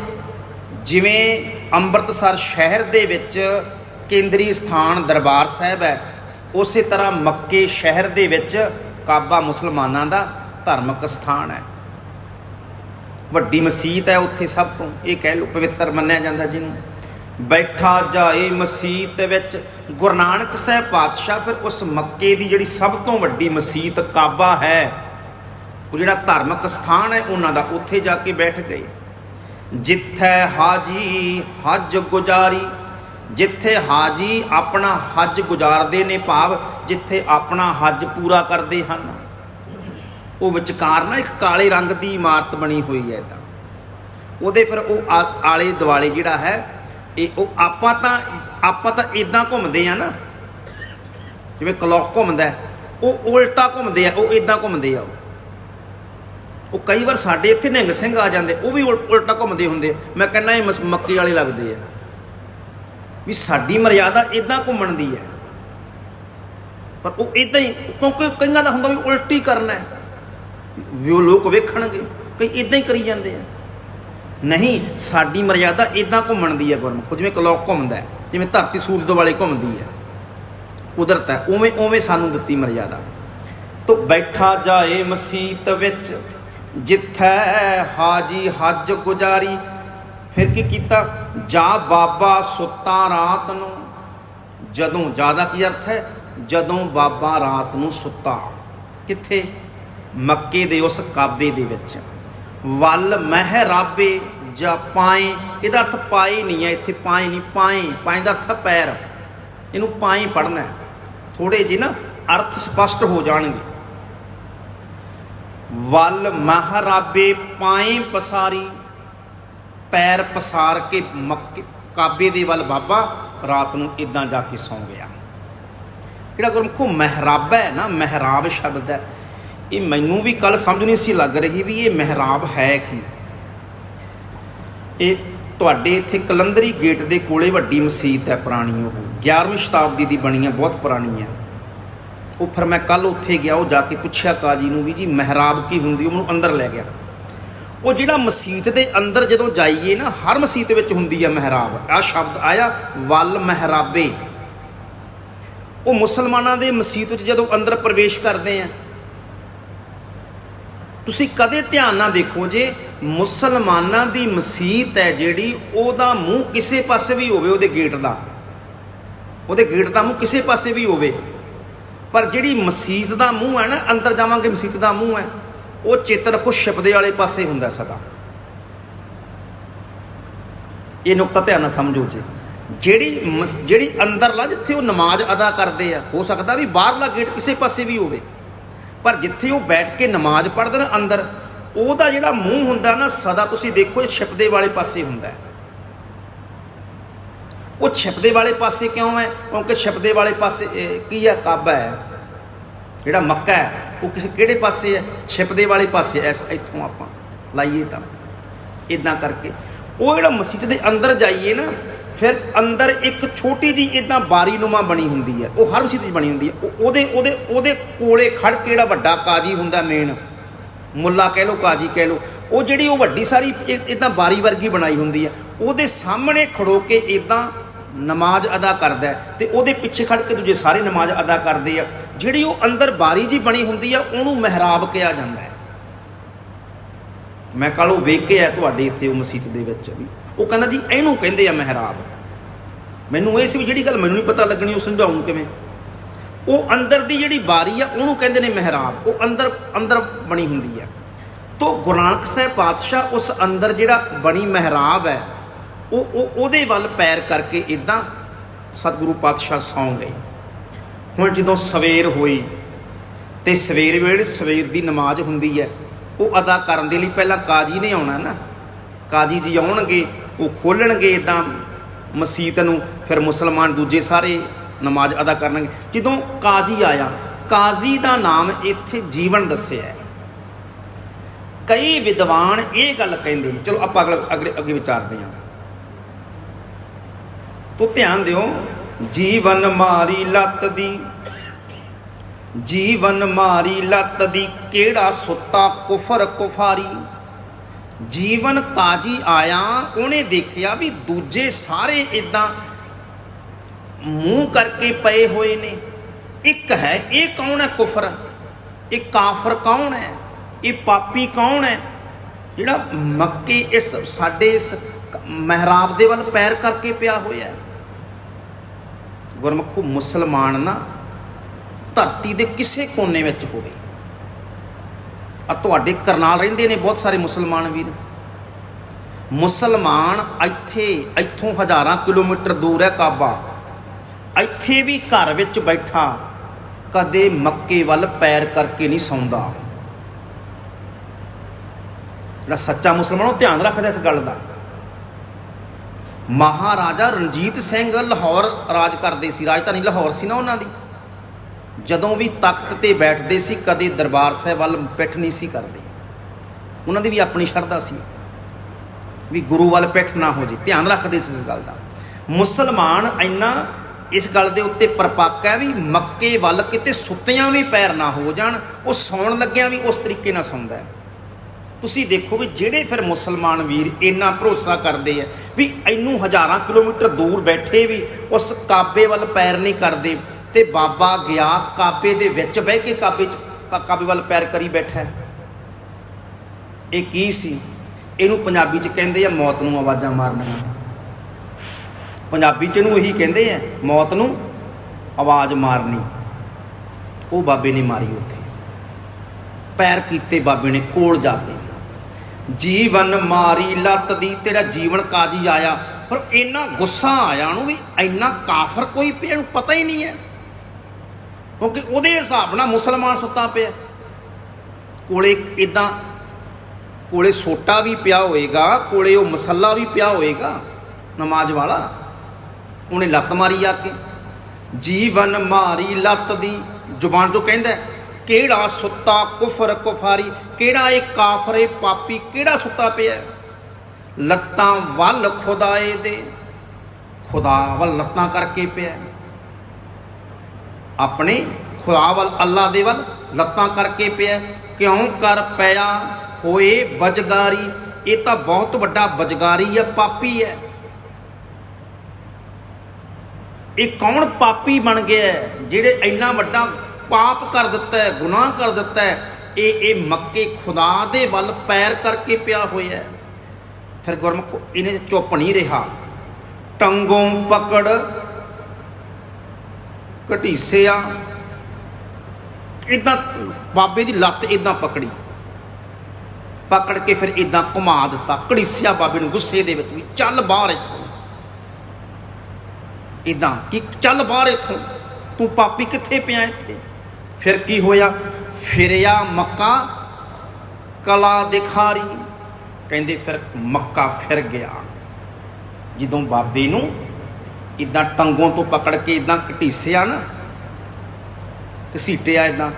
ਜਿਵੇਂ ਅੰਮ੍ਰਿਤਸਰ ਸ਼ਹਿਰ ਦੇ ਵਿੱਚ ਕੇਂਦਰੀ ਸਥਾਨ ਦਰਬਾਰ ਸਾਹਿਬ ਹੈ, ਉਸੇ ਤਰ੍ਹਾਂ ਮੱਕੇ ਸ਼ਹਿਰ ਦੇ ਵਿੱਚ ਕਾਬਾ ਮੁਸਲਮਾਨਾਂ ਦਾ ਧਾਰਮਿਕ ਸਥਾਨ ਹੈ। ਵੱਡੀ ਮਸਜਿਦ ਹੈ ਉੱਥੇ ਸਭ ਤੋਂ, ਇਹ ਕਹਿ ਲਓ ਪਵਿੱਤਰ ਮੰਨਿਆ ਜਾਂਦਾ ਜਿਹਨੂੰ। ਬੈਠਾ ਜਾਏ ਮਸਜਿਦ ਵਿੱਚ ਗੁਰੂ ਨਾਨਕ ਸਾਹਿਬ ਪਾਤਸ਼ਾਹ ਫਿਰ ਉਸ ਮੱਕੇ ਦੀ ਜਿਹੜੀ ਸਭ ਤੋਂ ਵੱਡੀ ਮਸਜਿਦ ਕਾਬਾ ਹੈ, ਉਹ ਜਿਹੜਾ ਧਾਰਮਿਕ ਸਥਾਨ ਹੈ, ਉਹਨਾਂ ਦਾ ਉੱਥੇ ਜਾ ਕੇ ਬੈਠ ਗਏ। ਜਿੱਥੇ ਹਾਜੀ ਹੱਜ ਗੁਜ਼ਾਰੀ, ਜਿੱਥੇ ਹਾਜੀ ਆਪਣਾ ਹੱਜ ਗੁਜ਼ਾਰਦੇ ਨੇ ਭਾਵ, ਜਿੱਥੇ ਆਪਣਾ ਹੱਜ ਪੂਰਾ ਕਰਦੇ ਹਨ। ਉਹ ਵਿਚਕਾਰ ਨਾ ਇੱਕ ਕਾਲੇ ਰੰਗ ਦੀ ਇਮਾਰਤ ਬਣੀ ਹੋਈ ਹੈ ਤਾਂ ਉਹਦੇ ਫਿਰ ਉਹ ਆਲੇ ਦੁਆਲੇ ਜਿਹੜਾ ਹੈ ਇਹ ਉਹ ਆਪਾਂ ਤਾਂ ਆਪਾਂ ਤਾਂ ਇਦਾਂ ਘੁੰਮਦੇ ਆ ਨਾ। ਜਿਵੇਂ ਕਲੌਕ ਘੁੰਮਦਾ ਉਹ ਉਲਟਾ ਘੁੰਮਦੇ ਆ, ਉਹ ਇਦਾਂ ਘੁੰਮਦੇ ਆ ਉਹ। ਉਹ ਕਈ ਵਾਰ ਸਾਡੇ ਇੱਥੇ ਨਿਹੰਗ ਸਿੰਘ ਆ ਜਾਂਦੇ, ਉਹ ਵੀ ਉਲ- ਉਲਟਾ ਘੁੰਮਦੇ ਹੁੰਦੇ ਮੈਂ ਕਹਿੰਦਾ ਇਹ ਮਸ- ਮੱਕੀ ਵਾਲੇ ਲੱਗਦੇ ਆ। ਵੀ ਸਾਡੀ ਮਰਿਆਦਾ ਇਦਾਂ ਘੁੰਮਣ ਦੀ ਹੈ। ਪਰ ਉਹ ਇਦਾਂ ਹੀ, ਕਿਉਂਕਿ ਕਈਆਂ ਦਾ ਹੁੰਦਾ ਵੀ ਉਲਟੀ ਕਰਨਾ ਹੈ। ਵੀ ਉਹ ਲੋਕ ਵੇਖਣਗੇ, ਕਈ ਇਦਾਂ ਹੀ ਕਰੀ ਜਾਂਦੇ ਆ। ਨਹੀਂ ਸਾਡੀ ਮਰਿਆਦਾ ਇਦਾਂ ਘੁੰਮਣ ਦੀ ਹੈ ਗੁਰਮੁਖ। ਜਿਵੇਂ ਕਲੌਕ ਘੁੰਮਦਾ ਹੈ, ਜਿਵੇਂ ਧਰਤੀ ਸੂਰਜ ਦੇ ਵਾਲੇ ਘੁੰਮਦੀ ਹੈ। ਕੁਦਰਤ ਹੈ ਉਵੇਂ ਉਵੇਂ ਸਾਨੂੰ ਦਿੱਤੀ ਮਰਿਆਦਾ। ਤੋ ਬੈਠਾ ਜਾਏ ਮਸੀਤ ਵਿੱਚ ਜਿੱਥੈ ਹਾਜੀ ਹੱਜ ਗੁਜ਼ਾਰੀ। ਫਿਰ ਕੀ ਕੀਤਾ? ਜਾ ਬਾਬਾ ਸੁੱਤਾ ਰਾਤ ਨੂੰ। ਜਦੋਂ ਜ਼ਿਆਦਾ ਕੀ ਅਰਥ ਹੈ? ਜਦੋਂ ਬਾਬਾ ਰਾਤ ਨੂੰ ਸੁੱਤਾ। ਕਿੱਥੇ? ਮੱਕੇ ਦੇ ਉਸ ਕਾਬੇ ਦੇ ਵਿੱਚ। ਵੱਲ ਮਹਿਰਾਬੇ ਜਾਂ ਪਾਏ, ਇਹਦਾ ਅਰਥ ਪਾਏ ਨਹੀਂ ਹੈ, ਇੱਥੇ ਪਾਏ ਨਹੀਂ, ਪਾਏ ਪਾਏ ਦਾ ਅਰਥ ਪੈਰ। ਇਹਨੂੰ ਪਾਏ ਪੜਨਾ ਹੈ। ਥੋੜੇ ਜਿਹੇ ਨਾ ਅਰਥ ਸਪਸ਼ਟ ਹੋ ਜਾਣਗੇ। ਵੱਲ ਮਹਾਰਾਬੇ ਪਾਏ ਪਸਾਰੀ, ਪੈਰ ਪਸਾਰ ਕੇ ਮੱਕੇ, ਕਾਬੇ ਦੇ ਵੱਲ ਬਾਬਾ, ਰਾਤ ਨੂੰ ਇਦਾਂ ਜਾ ਕੇ ਸੌਂ ਗਿਆ। ਜਿਹੜਾ ਗੁਰਮੁਖੋ ਮਹਿਰਾਬ ਹੈ ਨਾ ਮਹਿਰਾਬ ਸ਼ਬਦ ਹੈ। ਇਹ ਮੈਨੂੰ ਵੀ ਕੱਲ ਸਮਝ ਨਹੀਂ ਸੀ ਲੱਗ ਰਹੀ ਵੀ ਇਹ ਮਹਿਰਾਬ ਹੈ ਕੀ। ਇਹ ਤੁਹਾਡੇ ਇੱਥੇ ਕਲੰਦਰੀ ਗੇਟ ਦੇ ਕੋਲੇ ਵੱਡੀ ਮਸਜਿਦ ਹੈ ਪੁਰਾਣੀ ਉਹ। 11ਵੀਂ ਸ਼ਤਾਬਦੀ ਦੀ ਬਣੀ ਹੈ, ਬਹੁਤ ਪੁਰਾਣੀ ਹੈ। ਉਹ ਫਿਰ ਮੈਂ ਕੱਲ ਉੱਥੇ ਗਿਆ, ਉਹ ਜਾ ਕੇ ਪੁੱਛਿਆ ਕਾਜੀ ਨੂੰ ਵੀ ਜੀ ਮਹਿਰਾਬ ਕੀ ਹੁੰਦੀ ਉਹਨੂੰ ਅੰਦਰ ਲੈ ਗਿਆ। ਉਹ ਜਿਹੜਾ ਮਸਜਿਦ ਦੇ ਅੰਦਰ ਜਦੋਂ ਜਾਈਏ ਨਾ, ਹਰ ਮਸਜਿਦ ਵਿੱਚ ਹੁੰਦੀ ਹੈ ਮਹਿਰਾਬ। ਆ ਸ਼ਬਦ ਆਇਆ, ਵੱਲ ਮਹਿਰਾਬੇ। ਉਹ ਮੁਸਲਮਾਨਾਂ ਦੇ ਮਸਜਿਦ ਵਿੱਚ ਜਦੋਂ ਅੰਦਰ ਪ੍ਰਵੇਸ਼ ਕਰਦੇ ਆ ਤੁਸੀਂ ਕਦੇ ਧਿਆਨ ਨਾਲ ਦੇਖੋ ਜੇ ਮੁਸਲਮਾਨਾਂ ਦੀ ਮਸਜਿਦ ਹੈ ਜਿਹੜੀ, ਉਹਦਾ ਮੂੰਹ ਕਿਸੇ ਪਾਸੇ ਵੀ ਹੋਵੇ, ਉਹਦੇ ਗੇਟ ਦਾ। ਉਹਦੇ ਗੇਟ ਦਾ ਮੂੰਹ ਕਿਸੇ ਪਾਸੇ ਵੀ ਹੋਵੇ। ਪਰ ਜਿਹੜੀ ਮਸਜਿਦ ਦਾ ਮੂੰਹ ਹੈ ਨਾ, ਅੰਦਰ ਜਾਵਾਂਗੇ ਮਸਜਿਦ ਦਾ ਮੂੰਹ ਹੈ, ਉਹ ਚੇਤਨ ਰੱਖੋ ਛਿਪਦੇ ਵਾਲੇ ਪਾਸੇ ਹੁੰਦਾ ਸਦਾ। ਇਹ ਨੁਕਤਾ ਧਿਆਨ ਨਾਲ ਸਮਝੋ ਜੀ। ਜਿਹੜੀ ਮਸ- ਜਿਹੜੀ ਅੰਦਰਲਾ ਜਿੱਥੇ ਉਹ ਨਮਾਜ਼ ਅਦਾ ਕਰਦੇ ਆ, ਹੋ ਸਕਦਾ ਵੀ ਬਾਹਰਲਾ ਗੇਟ ਕਿਸੇ ਪਾਸੇ ਵੀ ਹੋਵੇ। ਪਰ ਜਿੱਥੇ ਉਹ ਬੈਠ ਕੇ ਨਮਾਜ਼ ਪੜ੍ਹਦੇ ਨੇ ਅੰਦਰ, ਉਹਦਾ ਜਿਹੜਾ ਮੂੰਹ ਹੁੰਦਾ ਨਾ, ਸਦਾ ਤੁਸੀਂ ਦੇਖੋ, ਇਹ ਛਿਪਦੇ ਵਾਲੇ ਪਾਸੇ ਹੁੰਦਾ ਉਹ ਛਿਪਦੇ ਵਾਲੇ ਪਾਸੇ ਕਿਉਂ ਹੈ? ਕਿਉਂਕਿ ਛਿਪਦੇ ਵਾਲੇ ਪਾਸੇ ਕੀ ਹੈ? ਕਾਬਾ ਹੈ। ਜਿਹੜਾ ਮੱਕਾ ਹੈ, ਉਹ ਕਿਸੇ ਕਿਹੜੇ ਪਾਸੇ ਹੈ? ਛਿਪਦੇ ਵਾਲੇ ਪਾਸੇ ਐਸ ਇੱਥੋਂ ਆਪਾਂ ਲਾਈਏ ਤਾਂ। ਇਦਾਂ ਕਰਕੇ, ਉਹ ਜਿਹੜਾ ਮਸਜਿਦ ਦੇ ਅੰਦਰ ਜਾਈਏ ਨਾ ਫਿਰ ਅੰਦਰ ਇੱਕ ਛੋਟੀ ਜੀ ਇਦਾਂ ਬਾਰੀਨੁਮਾ ਬਣੀ ਹੁੰਦੀ ਹੈ। ਉਹ ਹਰ ਮਸਜਿਦ 'ਚ ਬਣੀ ਹੁੰਦੀ ਹੈ। ਉਹ- ਉਹਦੇ ਉਹਦੇ ਉਹਦੇ ਕੋਲੇ ਖੜ ਕੇ ਜਿਹੜਾ ਵੱਡਾ ਕਾਜੀ ਹੁੰਦਾ ਮੇਨ ਮੁੱਲਾ ਕਹਿ ਲੋ ਕਾਜੀ ਕਹਿ ਲੋ ਉਹ ਜਿਹੜੀ ਉਹ ਵੱਡੀ ਸਾਰੀ ਇਦਾਂ ਬਾਰੀ ਵਰਗੀ ਬਣਾਈ ਹੁੰਦੀ ਹੈ। ਉਹਦੇ ਸਾਹਮਣੇ ਖੜੋ ਕੇ ਇਦਾਂ ਨਮਾਜ਼ ਅਦਾ ਕਰਦਾ ਹੈ ਤੇ ਉਹਦੇ ਪਿੱਛੇ ਖੜ ਕੇ ਦੂਜੇ ਸਾਰੇ ਨਮਾਜ਼ ਅਦਾ ਕਰਦੇ ਆ। ਜਿਹੜੀ ਉਹ ਅੰਦਰ ਬਾਰੀ ਜੀ ਬਣੀ ਹੁੰਦੀ ਆ, ਉਹਨੂੰ ਮਹਿਰਾਬ ਕਿਹਾ ਜਾਂਦਾ ਹੈ। ਮੈਂ ਕੱਲ ਉਹ ਵੇਖ ਕੇ ਆ ਤੁਹਾਡੇ ਇੱਥੇ ਉਹ ਮਸਜਿਦ ਦੇ ਵਿੱਚ ਵੀ। ਉਹ ਕਹਿੰਦਾ ਜੀ, ਇਹਨੂੰ ਕਹਿੰਦੇ ਆ ਮਹਿਰਾਬ। ਮੈਨੂੰ ਇਹ ਸੀ ਵੀ ਜਿਹੜੀ ਗੱਲ ਮੈਨੂੰ ਨਹੀਂ ਪਤਾ ਲੱਗਣੀ, ਉਹ ਸਮਝਾਉਂ ਕਿਵੇਂ? ਉਹ ਅੰਦਰ ਦੀ ਜਿਹੜੀ ਬਾਰੀ ਆ, ਉਹਨੂੰ ਕਹਿੰਦੇ ਨੇ ਮਹਿਰਾਬ। ਉਹ ਅੰਦਰ ਅੰਦਰ ਬਣੀ ਹੁੰਦੀ ਆ। ਤੋ ਗੁਰੂ ਨਾਨਕ ਸਾਹਿਬ ਪਾਤਸ਼ਾਹ ਉਸ ਅੰਦਰ ਜਿਹੜਾ ਬਣੀ ਮਹਿਰਾਬ ਹੈ, ਉਹ ਉਹ, ਉਹਦੇ ਵੱਲ ਪੈਰ ਕਰਕੇ ਇਦਾਂ ਸਤਿਗੁਰੂ ਪਾਤਸ਼ਾਹ ਸੌਂ ਗਏ। ਹੁਣ ਜਦੋਂ ਸਵੇਰ ਹੋਈ, ਤੇ ਸਵੇਰ ਵੇਲੇ ਸਵੇਰ ਦੀ ਨਮਾਜ਼ ਹੁੰਦੀ ਹੈ, ਉਹ ਅਦਾ ਕਰਨ ਦੇ ਲਈ ਪਹਿਲਾਂ ਕਾਜੀ ਨੇ ਆਉਣਾ ਨਾ। ਕਾਜੀ ਜੀ ਆਉਣਗੇ ਉਹ ਖੋਲਣਗੇ ਇਦਾਂ ਮਸਜਿਦ ਨੂੰ, ਫਿਰ ਮੁਸਲਮਾਨ ਦੂਜੇ ਸਾਰੇ ਨਮਾਜ਼ ਅਦਾ ਕਰਨਗੇ। ਜਦੋਂ ਕਾਜੀ ਆਇਆ, ਕਾਜ਼ੀ ਦਾ ਨਾਮ ਇੱਥੇ ਜੀਵਨ ਦੱਸਿਆ ਹੈ। ਕਈ ਵਿਦਵਾਨ ਇਹ ਗੱਲ ਕਹਿੰਦੇ ਨੇ, ਚਲੋ ਆਪਾਂ ਅਗਲੇ ਅਗਲੇ, ਅੱਗੇ ਵਿਚਾਰਦੇ ਹਾਂ। ਤੋ ਧਿਆਨ ਦਿਓ, ਜੀਵਨ ਮਾਰੀ ਲੱਤ ਦੀ, ਜੀਵਨ ਮਾਰੀ ਲੱਤ ਦੀ ਕਿਹੜਾ ਸੁੱਤਾ ਕੁਫਰ ਕੁਫਾਰੀ? ਜੀਵਨ ਕਾਜੀ ਆਇਆ, ਉਹਨੇ ਦੇਖਿਆ ਵੀ ਦੂਜੇ ਸਾਰੇ ਇਦਾਂ ਮੂੰਹ ਕਰਕੇ ਪਏ ਹੋਏ ਨੇ। ਇੱਕ ਹੈ, ਇਹ ਕੌਣ ਹੈ ਕੁਫਰ? ਇਹ ਕਾਫਰ ਕੌਣ ਹੈ? ਇਹ ਪਾਪੀ ਕੌਣ ਹੈ? ਜਿਹੜਾ ਮੱਕੇ ਇਸ ਸਾਡੇ ਇਸ ਮਹਿਰਾਬ ਦੇ ਵੱਲ ਪੈਰ ਕਰਕੇ ਪਿਆ ਹੋਇਆ ਹੈ। ਮੁਸਲਮਾਨ ਨਾ ਧਰਤੀ ਦੇ ਕਿਸੇ ਕੋਨੇ ਵਿੱਚ ਹੋਵੇ। ਆ ਤੁਹਾਡੇ ਕਰਨਾਲ ਰਹਿੰਦੇ ਨੇ ਬਹੁਤ ਸਾਰੇ ਮੁਸਲਮਾਨ ਵੀਰ। ਮੁਸਲਮਾਨ ਇੱਥੇ, ਇੱਥੋਂ ਹਜ਼ਾਰਾਂ ਕਿਲੋਮੀਟਰ ਦੂਰ ਹੈ ਕਾਬਾ। ਇੱਥੇ ਵੀ ਘਰ ਵਿੱਚ ਬੈਠਾ, ਕਦੇ ਮੱਕੇ ਵੱਲ ਪੈਰ ਕਰਕੇ ਨਹੀਂ ਸੌਂਦਾ। ਜਿਹੜਾ ਸੱਚਾ ਮੁਸਲਮਾਨ ਉਹ ਧਿਆਨ ਰੱਖਦਾ ਇਸ ਗੱਲ ਦਾ। ਮਹਾਰਾਜਾ ਰਣਜੀਤ ਸਿੰਘ ਲਾਹੌਰ ਰਾਜ ਕਰਦੇ ਸੀ। ਰਾਜਧਾਨੀ ਲਾਹੌਰ ਸੀ ਨਾ ਉਹਨਾਂ ਦੀ। ਜਦੋਂ ਵੀ ਤਖਤ ਤੇ ਬੈਠਦੇ ਸੀ, ਕਦੇ ਦਰਬਾਰ ਸਾਹਿਬ ਵੱਲ ਪਿੱਠ ਨਹੀਂ ਸੀ ਕਰਦੇ। ਉਹਨਾਂ ਦੀ ਵੀ ਆਪਣੀ ਸ਼ਰਧਾ ਸੀ। ਵੀ ਗੁਰੂ ਵੱਲ ਪਿੱਠ ਨਾ ਹੋ ਜੇ। ਧਿਆਨ ਰੱਖਦੇ ਸੀ ਇਸ ਗੱਲ ਦਾ। ਮੁਸਲਮਾਨ ਇੰਨਾ ਇਸ ਗੱਲ ਦੇ ਉੱਤੇ ਪਰਪੱਕ ਹੈ ਵੀ ਮੱਕੇ ਵੱਲ ਕਿਤੇ ਸੁੱਤਿਆਂ ਵੀ ਪੈਰ ਨਾ ਹੋ ਜਾਣ, ਉਹ ਸੌਣ ਲੱਗਿਆਂ ਵੀ ਉਸ ਤਰੀਕੇ ਨਾਲ ਸੌਂਦਾ ਹੈ। ਤੁਸੀਂ ਦੇਖੋ ਵੀ ਜਿਹੜੇ ਫਿਰ ਮੁਸਲਮਾਨ ਵੀਰ ਇੰਨਾ ਭਰੋਸਾ ਕਰਦੇ ਆ ਵੀ ਇਹਨੂੰ ਹਜ਼ਾਰਾਂ ਕਿਲੋਮੀਟਰ ਦੂਰ ਬੈਠੇ ਵੀ ਉਸ ਕਾਬੇ ਵੱਲ ਪੈਰ ਨਹੀਂ ਕਰਦੇ ਤੇ ਬਾਬਾ ਗਿਆ ਕਾਬੇ ਦੇ ਵਿੱਚ, ਬਹਿ ਕੇ ਕਾਬੇ ਚ, ਕਾ- ਕਾਬੇ ਵੱਲ ਪੈਰ ਕਰੀ ਬੈਠਾ। ਇਹ ਕੀ ਸੀ? ਇਹਨੂੰ ਪੰਜਾਬੀ ਚ ਕਹਿੰਦੇ ਆ, ਮੌਤ ਨੂੰ ਆਵਾਜ਼ਾਂ ਮਾਰਨੀਆਂ। ਪੰਜਾਬੀ ਚ ਇਹਨੂੰ ਇਹੀ ਕਹਿੰਦੇ ਆ, ਮੌਤ ਨੂੰ ਆਵਾਜ਼ ਮਾਰਨੀ। ਉਹ ਬਾਬੇ ਨੇ ਮਾਰੀ ਉੱਥੇ। ਪੈਰ ਕੀਤੇ ਬਾਬੇ ਨੇ, ਕੋਲ ਜਾ ਕੇ। ਜੀਵਨ ਮਾਰੀ ਲੱਤ ਦੀ, ਤੇਰਾ ਜੀਵਨ ਕਾਜੀ ਆਇਆ। ਪਰ ਇੰਨਾ ਗੁੱਸਾ ਆਇਆ ਉਹਨੂੰ ਵੀ, ਇੰਨਾ ਕਾਫਰ ਕੋਈ ਪਿਆ ਨੂੰ ਪਤਾ ਹੀ ਨਹੀਂ ਹੈ। ਕਿਉਂਕਿ ਉਹਦੇ ਹਿਸਾਬ ਨਾਲ ਮੁਸਲਮਾਨ ਸੁੱਤਾ ਪਿਆ। ਕੋਲੇ ਇਦਾਂ ਕੋਲੇ ਸੋਟਾ ਵੀ ਪਿਆ ਹੋਏਗਾ, ਕੋਲੇ ਉਹ ਮਸੱਲਾ ਵੀ ਪਿਆ ਹੋਏਗਾ, ਨਮਾਜ਼ ਵਾਲਾ। ਉਹਨੇ ਲੱਤ ਮਾਰੀ ਆ ਕੇ। ਜੀਵਨ ਮਾਰੀ ਲੱਤ ਦੀ। ਜ਼ੁਬਾਨ ਤੋਂ ਕਹਿੰਦਾ, ਕਿਹੜਾ ਸੁੱਤਾ ਕੁਫਰ ਕੁਫਾਰੀ, ਕਿਹੜਾ ਇਹ ਕਾਫਰੇ ਪਾਪੀ, ਕਿਹੜਾ ਸੁੱਤਾ ਪਿਆ? ਲੱਤਾਂ ਵੱਲ ਖੁਦਾਏ ਦੇ। ਖੁਦਾ ਵੱਲ ਲੱਤਾਂ ਕਰਕੇ ਪਿਆ। ਆਪਣੇ ਖੁਦਾ ਵੱਲ ਅੱਲਾ ਦੇ ਵੱਲ ਲੱਤਾਂ ਕਰਕੇ ਪਿਆ। ਕਿਉਂ ਕਰ ਪਿਆ? ਹੋਏ ਬਜਗਾਰੀ। ਇਹ ਤਾਂ ਬਹੁਤ ਵੱਡਾ ਬਜਗਾਰੀ ਹੈ ਪਾਪੀ ਹੈ। ਇਹ ਕੌਣ ਪਾਪੀ ਬਣ ਗਿਆ ਹੈ, ਜਿਹੜੇ ਇੰਨਾ ਵੱਡਾ ਪਾਪ ਕਰ ਦਿੱਤਾ ਹੈ ਗੁਨਾਹ ਕਰ ਦਿੱਤਾ ਹੈ? ਇਹ ਇਹ ਮੱਕੇ ਖੁਦਾ ਦੇ ਵੱਲ ਪੈਰ ਕਰਕੇ ਪਿਆ ਹੋਇਆ ਹੈ। ਫਿਰ ਗੁਰਮੁਖ ਇਹਨੇ ਚੁੱਪ ਨਹੀਂ ਰਿਹਾ। ਟੰਗੋਂ ਪਕੜ ਘਟੀਸਿਆ ਇਦਾਂ ਬਾਬੇ ਦੀ ਲੱਤ ਇਦਾਂ ਪਕੜੀ। ਪਕੜ ਕੇ ਫਿਰ ਇਦਾਂ ਘੁਮਾ ਦਿੱਤਾ। ਘੜੀਸਿਆ ਬਾਬੇ ਨੂੰ ਗੁੱਸੇ ਦੇ ਵਿੱਚ ਵੀ, ਚੱਲ ਬਾਹਰ ਇੱਥੋਂ। ਇਦਾਂ ਕਿ ਚੱਲ ਬਾਹਰ ਇੱਥੋਂ। ਤੂੰ ਪਾਪੀ ਕਿੱਥੇ ਪਿਆ ਇੱਥੇ? ਫਿਰ ਕੀ ਹੋਇਆ? ਫਿਰਿਆ ਮੱਕਾ, ਕਲਾ ਦਿਖਾਰੀ। ਕਹਿੰਦੇ ਫਿਰ ਮੱਕਾ ਫਿਰ ਗਿਆ। ਜਦੋਂ ਬਾਬੇ ਨੂੰ ਇਦਾਂ ਟੰਗੋਂ ਤੋਂ ਪਕੜ ਕੇ ਇਦਾਂ ਘਟੀਸਿਆ ਨਾ ਘਸੀਟਿਆ ਇਦਾਂ,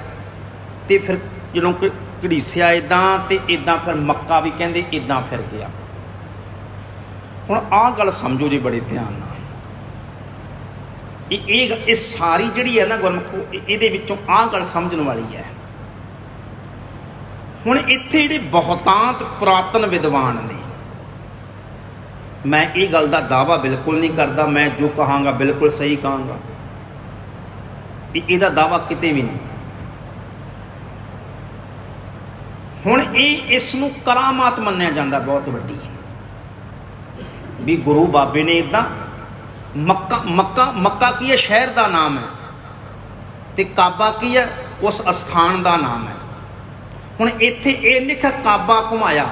ਤੇ ਫਿਰ ਜਦੋਂ ਕਿ ਘੜੀਸਿਆ ਇਦਾਂ ਤੇ ਇਦਾਂ ਫਿਰ ਮੱਕਾ ਵੀ ਕਹਿੰਦੇ ਇਦਾਂ ਫਿਰ ਗਿਆ। ਹੁਣ ਆਹ ਗੱਲ ਸਮਝੋ ਜੀ ਬੜੇ ਧਿਆਨ ਨਾਲ। ਇਹ ਇਹ ਇਹ ਸਾਰੀ ਜਿਹੜੀ ਹੈ ਨਾ ਗੁਰਮਖੋ ਇਹਦੇ ਵਿੱਚੋਂ ਆਹ ਗੱਲ ਸਮਝਣ ਵਾਲੀ ਹੈ। ਹੁਣ ਇੱਥੇ ਜਿਹੜੇ ਬਹੁਤਾਂਤ ਪੁਰਾਤਨ ਵਿਦਵਾਨ ਨੇ ਮੈਂ ਇਹ ਗੱਲ ਦਾ ਦਾਵਾ ਬਿਲਕੁਲ ਨਹੀਂ ਕਰਦਾ, ਮੈਂ ਜੋ ਕਹਾਂਗਾ ਬਿਲਕੁਲ ਸਹੀ ਕਹਾਂਗਾ। ਇਹ ਇਹਦਾ ਦਾਵਾ ਕਿਤੇ ਵੀ ਨਹੀਂ। ਹੁਣ ਇਹ ਇਸ ਨੂੰ ਕਰਾਮਾਤ ਮੰਨਿਆ ਜਾਂਦਾ ਬਹੁਤ ਵੱਡੀ। ਵੀ ਗੁਰੂ ਬਾਬੇ ਨੇ ਇਦਾਂ ਮੱਕਾ ਮੱਕਾ ਮੱਕਾ ਕੀ ਹੈ? ਸ਼ਹਿਰ ਦਾ ਨਾਮ ਹੈ ਤੇ ਕਾਬਾ ਕੀ ਹੈ? ਉਸ ਅਸਥਾਨ ਦਾ ਨਾਮ ਹੈ। ਹੁਣ ਇੱਥੇ ਇਹ ਲਿਖਿਆ ਕਾਬਾ ਘੁਮਾਇਆ।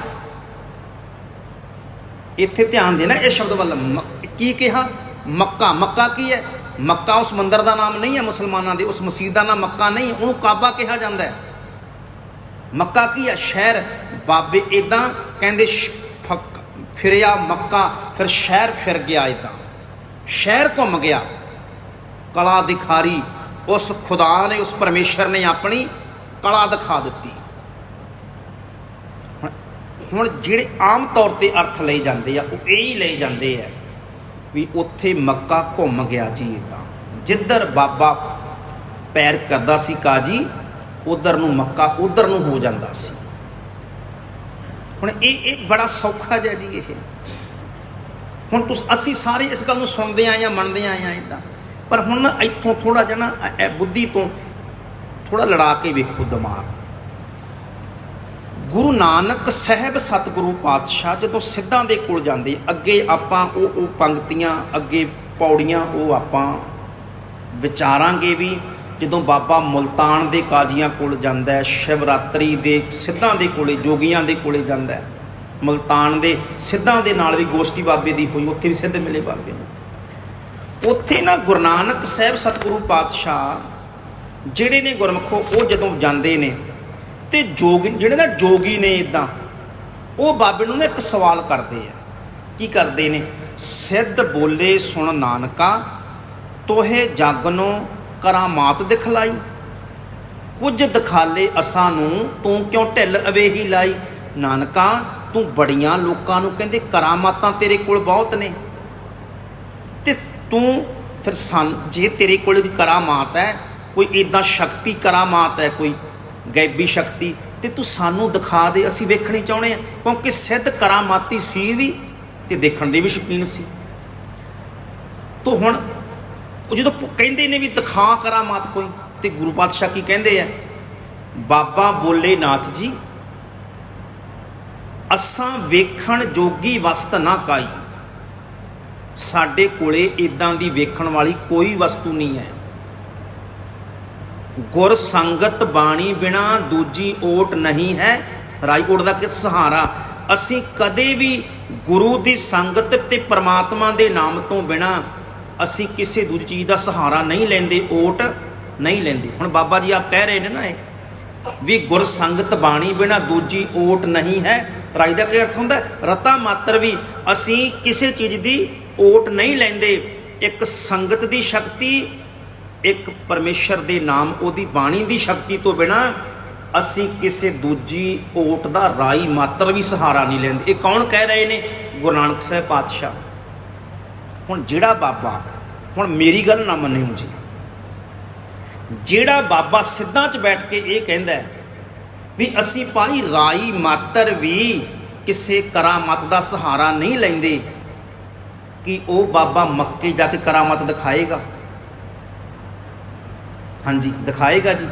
ਇੱਥੇ ਧਿਆਨ ਦੇਣਾ ਇਹ ਸ਼ਬਦ ਵੱਲ ਮ- ਕੀ ਕਿਹਾ? ਮੱਕਾ ਮੱਕਾ ਕੀ ਹੈ? ਮੱਕਾ ਉਸ ਮੰਦਰ ਦਾ ਨਾਮ ਨਹੀਂ ਹੈ, ਮੁਸਲਮਾਨਾਂ ਦੇ ਉਸ ਮਸਜਿਦ ਦਾ ਨਾਮ ਮੱਕਾ ਨਹੀਂ, ਉਹਨੂੰ ਕਾਬਾ ਕਿਹਾ ਜਾਂਦਾ ਹੈ। ਮੱਕਾ ਕੀ ਹੈ? ਸ਼ਹਿਰ। ਬਾਬੇ ਇਦਾਂ ਕਹਿੰਦੇ ਫਿਰਿਆ ਮੱਕਾ, ਫਿਰ ਸ਼ਹਿਰ ਫਿਰ ਗਿਆ ਇਦਾਂ ਸ਼ਹਿਰ ਘੁੰਮ ਗਿਆ। ਕਲਾ ਦਿਖਾਰੀ। ਉਸ ਖੁਦਾ ਨੇ, ਉਸ ਪਰਮੇਸ਼ਰ ਨੇ ਆਪਣੀ ਕਲਾ ਦਿਖਾ ਦਿੱਤੀ। ਹੁਣ ਜਿਹੜੇ ਆਮ ਤੌਰ ਤੇ ਅਰਥ ਲਏ ਜਾਂਦੇ ਆ, ਉਹ ਇਹ ਹੀ ਲਈ ਜਾਂਦੇ ਆ ਵੀ ਉੱਥੇ ਮੱਕਾ ਘੁੰਮ ਗਿਆ ਜੀ ਇਦਾਂ ਜਿੱਧਰ ਬਾਬਾ ਪੈਰ ਕਰਦਾ ਸੀ ਕਾਜੀ, ਉਧਰ ਨੂੰ ਮੱਕਾ, ਉਧਰ ਨੂੰ ਹੋ ਜਾਂਦਾ ਸੀ। ਹੁਣ ਇਹ ਇਹ ਬੜਾ ਸੌਖਾ ਜਿਹਾ ਜੀ ਇਹ। ਹੁਣ ਤੁਸੀਂ, ਅਸੀਂ ਸਾਰੇ ਇਸ ਗੱਲ ਨੂੰ ਸੁਣਦੇ ਆਏ ਆ, ਮੰਨਦੇ ਆਏ ਆ ਇਦਾਂ ਪਰ ਹੁਣ ਇੱਥੋਂ ਥੋੜਾ ਜਿਹਾ ਨਾ, ਇਹ- ਬੁੱਧੀ ਤੋਂ ਥੋੜਾ ਲੜਾ ਕੇ ਵੇਖੋ ਦਿਮਾਗ। ਗੁਰੂ ਨਾਨਕ ਸਾਹਿਬ ਸਤਿਗੁਰੂ ਪਾਤਸ਼ਾਹ ਜਦੋਂ ਸਿੱਧਾਂ ਦੇ ਕੋਲ ਜਾਂਦੇ, ਅੱਗੇ ਆਪਾਂ ਉਹ ਉਹ ਪੰਕਤੀਆਂ, ਅੱਗੇ ਪੌੜੀਆਂ, ਉਹ ਆਪਾਂ ਵਿਚਾਰਾਂਗੇ ਵੀ। ਜਦੋਂ ਬਾਬਾ ਮੁਲਤਾਨ ਦੇ ਕਾਜ਼ੀਆਂ ਕੋਲ ਜਾਂਦਾ ਹੈ, ਸ਼ਿਵਰਾਤਰੀ ਦੇ ਸਿੱਧਾਂ ਦੇ ਕੋਲੇ, ਜੋਗੀਆਂ ਦੇ ਕੋਲੇ ਜਾਂਦਾ ਹੈ, ਮੁਲਤਾਨ ਦੇ ਸਿੱਧਾਂ ਦੇ ਨਾਲ ਵੀ ਗੋਸ਼ਟੀ ਬਾਬੇ ਦੀ ਹੋਈ, ਉੱਥੇ ਵੀ ਸਿੱਧ ਮਿਲੇ ਬਾਬੇ ਨੂੰ। ਉੱਥੇ ਨਾ ਗੁਰੂ ਨਾਨਕ ਸਾਹਿਬ ਸਤਿਗੁਰੂ ਪਾਤਸ਼ਾਹ, ਜਿਹੜੇ ਨੇ ਗੁਰਮਖੋ, ਉਹ ਜਦੋਂ ਜਾਂਦੇ ਨੇ ਤੇ ਜੋਗੀ ਜਿਹੜੇ ਨਾ ਜੋਗੀ ਨੇ ਇਦਾਂ ਉਹ ਬਾਬੇ ਨੂੰ ਨਾ ਇੱਕ ਸਵਾਲ ਕਰਦੇ ਆ। ਕੀ ਕਰਦੇ ਨੇ? ਸਿੱਧ ਬੋਲੇ ਸੁਣ ਨਾਨਕਾ, ਤੋਹੇ ਜਗ ਨੂੰ ਕਰਾਮਾਤ ਦਿਖਲਾਈ। ਕੁਝ ਦਿਖਾਲੇ ਅਸਾਂ ਨੂੰ, ਤੂੰ ਕਿਉਂ ਢਿੱਲ ਅਵੇਹੀ ਲਾਈ? ਨਾਨਕਾ, ਤੂੰ ਬੜੀਆਂ ਲੋਕਾਂ ਨੂੰ ਕਹਿੰਦੇ ਕਰਾਮਾਤਾਂ ਤੇਰੇ ਕੋਲ ਬਹੁਤ ਨੇ। ਤੇ ਤੂੰ ਫਿਰ ਸੰ ਜੇ ਤੇਰੇ ਕੋਲ ਕੋਈ ਕਰਾਮਾਤ ਹੈ, ਕੋਈ ਇਦਾਂ ਸ਼ਕਤੀ ਕਰਾਮਾਤ ਹੈ ਕੋਈ ਗੈਬੀ ਸ਼ਕਤੀ ਤੇ ਤੂੰ ਸਾਨੂੰ ਦਿਖਾ ਦੇ, ਅਸੀਂ ਵੇਖਣੀ ਚਾਹੁੰਦੇ ਆ ਕਿਉਂਕਿ ਸਿੱਧ ਕਰਾਮਾਤੀ ਸੀ ਵੀ ਤੇ ਦੇਖਣ ਦੇ ਵੀ ਸ਼ੌਕੀਨ ਸੀ। ਤੋ ਹੁਣ ਉਹ ਜਦੋਂ ਕਹਿੰਦੇ ਨੇ ਵੀ ਦਿਖਾ ਕਰਾਮਾਤ ਕੋਈ, ਤੇ ਗੁਰੂ ਪਾਤਸ਼ਾਹ ਕੀ ਕਹਿੰਦੇ ਆ? ਬਾਬਾ ਬੋਲੇ ਨਾਥ ਜੀ, ਅਸਾਂ ਵੇਖਣ ਜੋਗੀ ਵਸਤ ਨਾ ਕਾਈ। ਸਾਡੇ ਕੋਲੇ ਇਦਾਂ ਦੀ ਵੇਖਣ ਵਾਲੀ ਕੋਈ ਵਸਤੂ ਨਹੀਂ ਹੈ। ਗੁਰ ਸੰਗਤ ਬਾਣੀ ਬਿਨਾ ਦੂਜੀ ਓਟ ਨਹੀਂ ਹੈ। ਰਾਈ ਦਾ ਕਿਤ ਸਹਾਰਾ? ਅਸੀਂ ਕਦੇ ਵੀ ਗੁਰੂ ਦੀ ਸੰਗਤ ਤੇ ਪ੍ਰਮਾਤਮਾ ਦੇ ਨਾਮ ਤੋਂ ਬਿਨਾ ਅਸੀਂ ਕਿਸੇ ਦੂਜੀ ਚੀਜ਼ ਦਾ ਸਹਾਰਾ ਨਹੀਂ ਲੈਂਦੇ, ਓਟ ਨਹੀਂ ਲੈਂਦੇ। ਹੁਣ ਬਾਬਾ ਜੀ ਆਪ ਕਹਿ ਰਹੇ ਨੇ ਨਾ ਇਹ, ਵੀ ਗੁਰ ਸੰਗਤ ਬਾਣੀ ਬਿਨਾ ਦੂਜੀ ਓਟ ਨਹੀਂ ਹੈ। ਰਾਈ ਦਾ ਕੀ ਅਰਥ ਹੁੰਦਾ? ਰਤਾ ਮਾਤਰ ਵੀ ਅਸੀਂ ਕਿਸੇ ਚੀਜ਼ ਦੀ ਓਟ ਨਹੀਂ ਲੈਂਦੇ। ਇੱਕ ਸੰਗਤ ਦੀ ਸ਼ਕਤੀ ਇੱਕ ਪਰਮੇਸ਼ਰ ਦੇ ਨਾਮ, ਉਹਦੀ ਬਾਣੀ ਦੀ ਸ਼ਕਤੀ ਤੋਂ ਬਿਨਾ ਅਸੀਂ ਕਿਸੇ ਦੂਜੀ ਓਟ ਦਾ ਰਾਈ ਮਾਤਰ ਵੀ ਸਹਾਰਾ ਨਹੀਂ ਲੈਂਦੇ। ਇਹ ਕੌਣ ਕਹਿ ਰਹੇ ਨੇ? ਗੁਰੂ ਨਾਨਕ ਸਾਹਿਬ ਪਾਤਸ਼ਾਹ। ਹੁਣ ਜਿਹੜਾ ਬਾਬਾ, ਹੁਣ ਮੇਰੀ ਗੱਲ ਨਾ ਮੰਨਿਓ ਜੀ। ਜਿਹੜਾ ਬਾਬਾ ਸਿੱਧਾਂ 'ਚ ਬੈਠ ਕੇ ਇਹ ਕਹਿੰਦਾ ਵੀ ਅਸੀਂ ਭਾਈ ਰਾਈ ਮਾਤਰ ਵੀ ਕਿਸੇ ਕਰਾਮਤ ਦਾ ਸਹਾਰਾ ਨਹੀਂ ਲੈਂਦੇ, ਕਿ ਉਹ ਬਾਬਾ ਮੱਕੇ ਜਾ ਕੇ ਕਰਾਮਤ ਦਿਖਾਏਗਾ। ਹਾਂਜੀ, ਦਿਖਾਏਗਾ ਜੀ।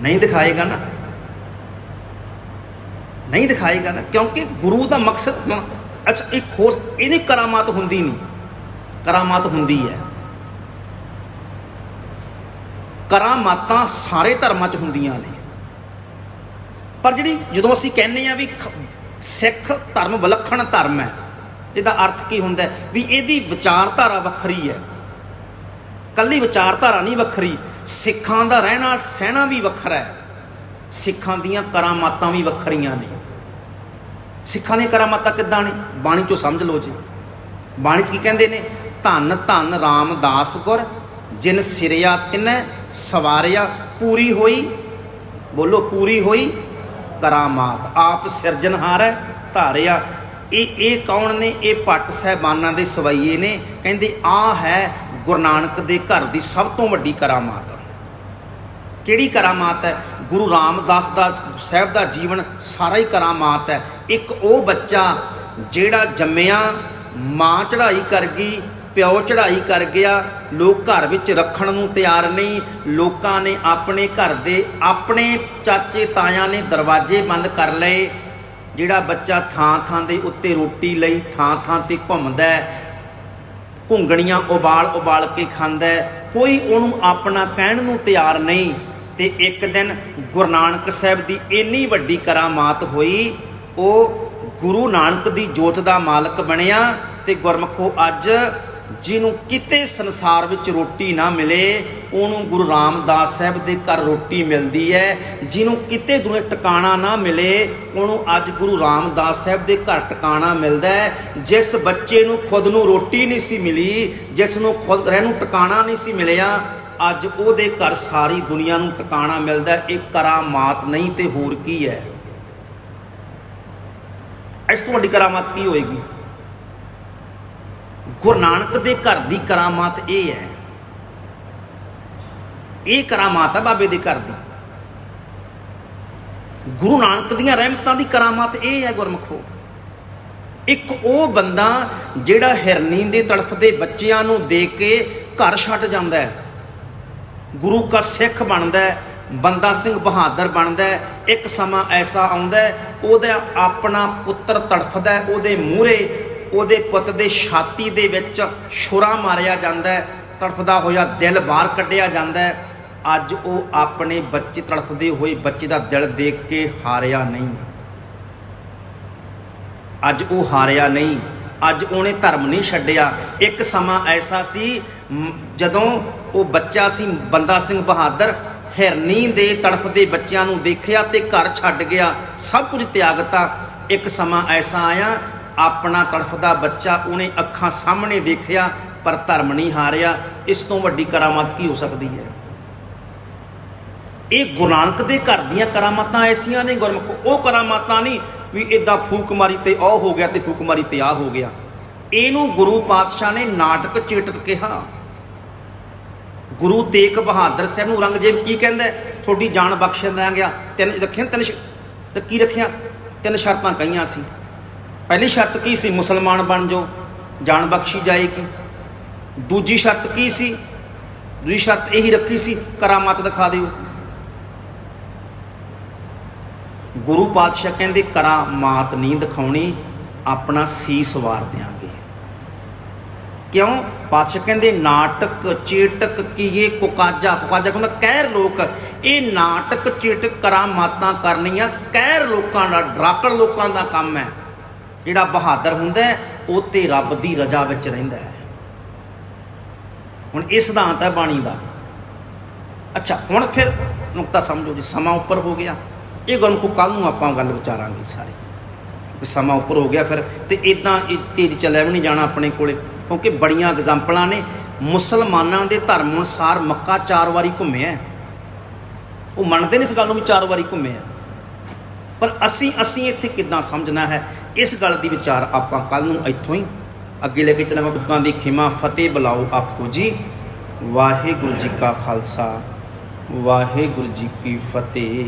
ਨਹੀਂ ਦਿਖਾਏਗਾ ਨਾ। ਨਹੀਂ ਦਿਖਾਏਗਾ ਨਾ, ਕਿਉਂਕਿ ਗੁਰੂ ਦਾ ਮਕਸਦ ਸੁਣ ਅੱਛਾ, ਇਹ ਖੋਜ, ਇਹਦੀ ਕਰਾਮਾਤ ਹੁੰਦੀ ਨਹੀਂ। ਕਰਾਮਾਤ ਹੁੰਦੀ ਹੈ। ਕਰਾਮਾਤਾਂ ਸਾਰੇ ਧਰਮਾਂ 'ਚ ਹੁੰਦੀਆਂ ਨੇ। ਪਰ ਜਿਹੜੀ, ਜਦੋਂ ਅਸੀਂ ਕਹਿੰਦੇ ਆ ਵੀ ਸਿੱਖ ਧਰਮ, ਵਿਲੱਖਣ ਧਰਮ ਹੈ, ਇਹਦਾ ਅਰਥ ਕੀ ਹੁੰਦਾ ਵੀ ਇਹਦੀ ਵਿਚਾਰਧਾਰਾ ਵੱਖਰੀ ਹੈ। ਕੱਲੀ ਵਿਚਾਰਧਾਰਾ ਨਹੀਂ ਵੱਖਰੀ, ਸਿੱਖਾਂ ਦਾ ਰਹਿਣਾ, ਸਹਿਣਾ ਵੀ ਵੱਖਰਾ ਹੈ। ਸਿੱਖਾਂ ਦੀਆਂ ਕਰਾਮਾਤਾਂ ਵੀ ਵੱਖਰੀਆਂ ਨੇ। ਸਿੱਖਾਂ ਦੀਆਂ ਕਰਾਮਾਤਾਂ ਕਿੱਦਾਂ ਨੇ? ਬਾਣੀ ਚੋਂ ਸਮਝ ਲਓ ਜੀ। ਬਾਣੀ 'ਚ ਕੀ ਕਹਿੰਦੇ ਨੇ? ਧੰਨ ਧੰਨ ਰਾਮਦਾਸ ਗੁਰ, ਜਿਨ ਸਿਰਿਆ ਤਿਨੈ ਸਵਾਰਿਆ, ਪੂਰੀ ਹੋਈ, ਬੋਲੋ ਪੂਰੀ ਹੋਈ, ਕਰਾਮਾਤ। ਆਪ ਸਿਰਜਣਹਾਰ ਹੈ ਧਾਰਿਆ। ਇਹ ਇਹ ਕੌਣ ਨੇ? ਇਹ ਪੱਟ ਸਹਿਬਾਨਾਂ ਦੇ ਸਵਈਏ ਨੇ। ਕਹਿੰਦੇ ਆ ਹੈ ਗੁਰੂ ਨਾਨਕ ਦੇ ਘਰ ਦੀ ਸਭ ਤੋਂ ਵੱਡੀ ਕਰਾਮਾਤ ਕਿਹੜੀ ਕਰਾਮਾਤ ਹੈ? ਗੁਰੂ ਰਾਮਦਾਸ ਦਾ ਸਾਹਿਬ ਦਾ ਜੀਵਨ ਸਾਰਾ ਹੀ ਕਰਾਮਾਤ ਹੈ। ਇੱਕ ਉਹ ਬੱਚਾ ਜਿਹੜਾ ਜੰਮਿਆ, ਮਾਂ ਚੜ੍ਹਾਈ ਕਰ ਗਈ, ਪਿਓ ਚੜ੍ਹਾਈ ਕਰ ਗਿਆ, ਲੋਕ ਘਰ ਵਿੱਚ ਰੱਖਣ ਨੂੰ ਤਿਆਰ ਨਹੀਂ, ਲੋਕਾਂ ਨੇ ਆਪਣੇ ਘਰ ਦੇ ਆਪਣੇ ਚਾਚੇ ਤਾਇਆਂ ਨੇ ਦਰਵਾਜ਼ੇ ਬੰਦ ਕਰ ਲਏ। ਜਿਹੜਾ ਬੱਚਾ ਥਾਂ ਥਾਂ ਦੇ ਉੱਤੇ ਰੋਟੀ ਲਈ ਥਾਂ ਥਾਂ ਤੇ ਘੁੰਮਦਾ ਹੈ ਘੁੰਗਣੀਆਂ ਉਬਾਲ ਉਬਾਲ ਕੇ ਖਾਂਦਾ ਕੋਈ ਉਹਨੂੰ ਆਪਣਾ ਕਹਿਣ ਨੂੰ ਤਿਆਰ ਨਹੀਂ। ਤੇ ਇੱਕ ਦਿਨ ਗੁਰੂ ਨਾਨਕ ਸਾਹਿਬ ਦੀ ਇੰਨੀ ਵੱਡੀ ਕਰਾਮਾਤ ਹੋਈ, ਉਹ ਗੁਰੂ ਨਾਨਕ ਦੀ ਜੋਤ ਦਾ ਮਾਲਕ ਬਣਿਆ ਤੇ ਗੁਰਮਖੋ ਅੱਜ ਜਿਹਨੂੰ ਕਿਤੇ ਸੰਸਾਰ ਵਿੱਚ ਰੋਟੀ ਨਾ ਮਿਲੇ, ਉਹਨੂੰ ਗੁਰੂ ਰਾਮਦਾਸ ਸਾਹਿਬ ਦੇ ਘਰ ਰੋਟੀ ਮਿਲਦੀ ਹੈ। ਜਿਹਨੂੰ ਕਿਤੇ ਦੁਨੇ ਟਿਕਾਣਾ ਨਾ ਮਿਲੇ, ਉਹਨੂੰ ਅੱਜ ਗੁਰੂ ਰਾਮਦਾਸ ਸਾਹਿਬ ਦੇ ਘਰ ਟਿਕਾਣਾ ਮਿਲਦਾ ਹੈ। ਜਿਸ ਬੱਚੇ ਨੂੰ ਖੁਦ ਨੂੰ ਰੋਟੀ ਨਹੀਂ ਸੀ ਮਿਲੀ, ਜਿਸ ਨੂੰ ਖੁਦ ਰਹਿਣ ਨੂੰ ਟਿਕਾਣਾ ਨਹੀਂ ਸੀ ਮਿਲਿਆ, ਅੱਜ ਉਹਦੇ ਘਰ ਸਾਰੀ ਦੁਨੀਆ ਨੂੰ ਟਿਕਾਣਾ ਮਿਲਦਾ ਇਹ ਕਰਾਮਾਤ ਨਹੀਂ ਤੇ ਹੋਰ ਕੀ ਹੈ? ਇਸ ਤੋਂ ਵੱਡੀ ਕਰਾਮਾਤ ਕੀ ਹੋਏਗੀ? ਗੁਰੂ ਨਾਨਕ ਦੇ ਘਰ ਦੀ ਕਰਾਮਾਤ ਇਹ ਹੈ। ਇਹ ਕਰਾਮਾਤ ਹੈ ਬਾਬੇ ਦੇ ਘਰ ਦੀ। ਗੁਰੂ ਨਾਨਕ ਦੀਆਂ ਰਹਿਮਤਾਂ ਦੀ ਕਰਾਮਾਤ ਇਹ ਹੈ ਗੁਰਮਖੋ ਇੱਕ ਉਹ ਬੰਦਾ ਜਿਹੜਾ ਹਿਰਨੀ ਦੇ ਤੜਫਦੇ ਬੱਚਿਆਂ ਨੂੰ ਦੇ ਕੇ ਘਰ ਛੱਡ ਜਾਂਦਾ ਹੈ। ਗੁਰੂ ਕਾ ਸਿੱਖ ਬਣਦਾ ਹੈ, ਬੰਦਾ ਸਿੰਘ ਬਹਾਦਰ ਬਣਦਾ ਹੈ, ਇੱਕ ਸਮਾਂ ਐਸਾ ਆਉਂਦਾ ਹੈ, ਉਹਦਾ ਆਪਣਾ ਪੁੱਤਰ ਤੜਫਦਾ ਹੈ, ਉਹਦੇ ਮੂਹਰੇ ਉਹਦੇ ਪੁੱਤ ਦੇ ਛਾਤੀ ਦੇ ਵਿੱਚ ਛੁਰਾ ਮਾਰਿਆ ਜਾਂਦਾ ਹੈ, ਤੜਫਦਾ ਹੋਇਆ ਦਿਲ ਬਾਹਰ ਕੱਢਿਆ ਜਾਂਦਾ ਹੈ। ਅੱਜ ਉਹ ਆਪਣੇ ਬੱਚੇ ਤੜਫਦੇ ਹੋਏ ਬੱਚੇ ਦਾ ਦਿਲ ਦੇਖ ਕੇ ਹਾਰਿਆ ਨਹੀਂ। ਅੱਜ ਉਹ ਹਾਰਿਆ ਨਹੀਂ। ਅੱਜ ਉਹਨੇ ਧਰਮ ਨਹੀਂ ਛੱਡਿਆ। ਇੱਕ ਸਮਾਂ ਐਸਾ ਸੀ ਜਦੋਂ ਉਹ ਬੱਚਾ ਸੀ, ਬੰਦਾ ਸਿੰਘ ਬਹਾਦਰ, ਹਿਰਨੀ ਦੇ ਤੜਫਦੇ ਬੱਚਿਆਂ ਨੂੰ ਦੇਖਿਆ ਤੇ ਘਰ ਛੱਡ ਗਿਆ, ਸਭ ਕੁਝ ਤਿਆਗਤਾ ਇੱਕ ਸਮਾਂ ਐਸਾ ਆਇਆ ਆਪਣਾ ਤੜਫਦਾ ਬੱਚਾ ਉਹਨੇ ਅੱਖਾਂ ਸਾਹਮਣੇ ਦੇਖਿਆ ਪਰ ਧਰਮ ਨਹੀਂ ਹਾਰਿਆ। ਇਸ ਤੋਂ ਵੱਡੀ ਕਰਾਮਾਤ ਕੀ ਹੋ ਸਕਦੀ ਹੈ? ਇਹ ਗੁਰੂ ਨਾਨਕ ਦੇ ਘਰ ਦੀਆਂ ਕਰਾਮਾਤਾਂ ਐਸੀਆਂ ਨੇ, ਗੁਰਮੁਖ। ਉਹ ਕਰਾਮਾਤਾਂ ਨਹੀਂ ਵੀ ਇਦਾਂ ਫੂਕ ਮਾਰੀ ਤੇ ਉਹ ਹੋ ਗਿਆ ਤੇ ਫੂਕ ਮਾਰੀ ਤੇ ਆ ਹੋ ਗਿਆ। ਇਹਨੂੰ ਗੁਰੂ ਪਾਤਸ਼ਾਹ ਨੇ ਨਾਟਕ ਚੇਟਕ ਕਿਹਾ। ਗੁਰੂ ਤੇਗ ਬਹਾਦਰ ਸਾਹਿਬ ਨੂੰ ਔਰੰਗਜ਼ੇਬ ਕੀ ਕਹਿੰਦਾ? ਤੁਹਾਡੀ ਜਾਨ ਬਖਸ਼ ਦਿਆਂਗਾ ਤਿੰਨ ਰੱਖਿਆ ਤਿੰਨ ਤੇ ਕੀ ਰੱਖਿਆ? ਤਿੰਨ ਸ਼ਰਤਾਂ ਕਹੀਆਂ ਸੀ। ਪਹਿਲੀ ਸ਼ਰਤ ਕੀ ਸੀ? ਮੁਸਲਮਾਨ ਬਣ ਜਾਓ ਜਾਨ ਬਖਸ਼ੀ ਜਾਏਗੀ ਦੂਜੀ ਸ਼ਰਤ ਕੀ ਸੀ? ਦੂਜੀ ਸ਼ਰਤ ਇਹੀ ਰੱਖੀ ਸੀ, ਕਰਾਮਾਤ ਦਿਖਾ ਦਿਓ। ਗੁਰੂ ਪਾਤਸ਼ਾਹ ਕਹਿੰਦੇ, ਕਰਾਮਾਤ ਨਹੀਂ ਦਿਖਾਉਣੀ, ਆਪਣਾ ਸੀਸ ਵਾਰ ਦਿਆਂਗੇ। ਕਿਉਂ? ਪਾਤਸ਼ਾਹ ਕਹਿੰਦੇ, ਨਾਟਕ ਚੇਟਕ ਕੀਏ ਕੁਕਾਜਾ ਕੁਕਾਜਾ ਕਹਿੰਦਾ, ਕਹਿਰ ਲੋਕ, ਇਹ ਨਾਟਕ ਚੇਟਕ ਕਰਾਮਾਤਾਂ ਕਰਨੀਆਂ, ਕਹਿਰ ਲੋਕਾਂ ਦਾ, ਡਰਾਕੜ ਲੋਕਾਂ ਦਾ ਕੰਮ ਹੈ। ਜਿਹੜਾ ਬਹਾਦਰ ਹੁੰਦਾ ਉਹ ਤੇ ਰੱਬ ਦੀ ਰਜ਼ਾ ਵਿੱਚ ਰਹਿੰਦਾ ਹੈ। ਹੁਣ ਇਹ ਸਿਧਾਂਤ ਹੈ ਬਾਣੀ ਦਾ। ਅੱਛਾ, ਹੁਣ ਫਿਰ ਨੁਕਤਾ ਸਮਝੋ ਜੀ, ਸਮਾਂ ਉੱਪਰ ਹੋ ਗਿਆ। ਇਹ ਗੱਲ ਨੂੰ ਕੱਲ ਨੂੰ ਆਪਾਂ ਗੱਲ ਵਿਚਾਰਾਂਗੇ ਸਾਰੇ। ਵੀ ਸਮਾਂ ਉੱਪਰ ਹੋ ਗਿਆ ਫਿਰ, ਤੇ ਇਦਾਂ ਇਹ ਤੇਜ਼ ਚੱਲਿਆ ਵੀ ਨਹੀਂ ਜਾਣਾ ਆਪਣੇ ਕੋਲੇ, ਕਿਉਂਕਿ ਬੜੀਆਂ ਐਗਜ਼ਾਮਪਲਾਂ ਨੇ, ਮੁਸਲਮਾਨਾਂ ਦੇ ਧਰਮ ਅਨੁਸਾਰ ਮੱਕਾ ਚਾਰ ਵਾਰੀ ਘੁੰਮਿਆ ਉਹ ਮੰਨਦੇ ਨੇ ਇਸ ਗੱਲ ਨੂੰ ਵੀ ਚਾਰ ਵਾਰੀ ਘੁੰਮਿਆ ਪਰ ਅਸੀਂ ਅਸੀਂ ਇੱਥੇ ਕਿੱਦਾਂ ਸਮਝਣਾ ਹੈ? ਇਸ ਗੱਲ ਦੀ ਵਿਚਾਰ ਆਪਾਂ ਕੱਲ ਨੂੰ ਇੱਥੋਂ ਹੀ ਅੱਗੇ ਲੈ ਕੇ ਚੱਲਾਂਗੇ। ਬੁੱਕਾਂ ਦੀ ਖਿਮਾ, ਫਤਿਹ ਬੁਲਾਓ, ਆਖੋ ਜੀ। ਵਾਹਿਗੁਰੂ ਜੀ ਕਾ ਖਾਲਸਾ, ਵਾਹਿਗੁਰੂ ਜੀ ਕੀ ਫਤਿਹ।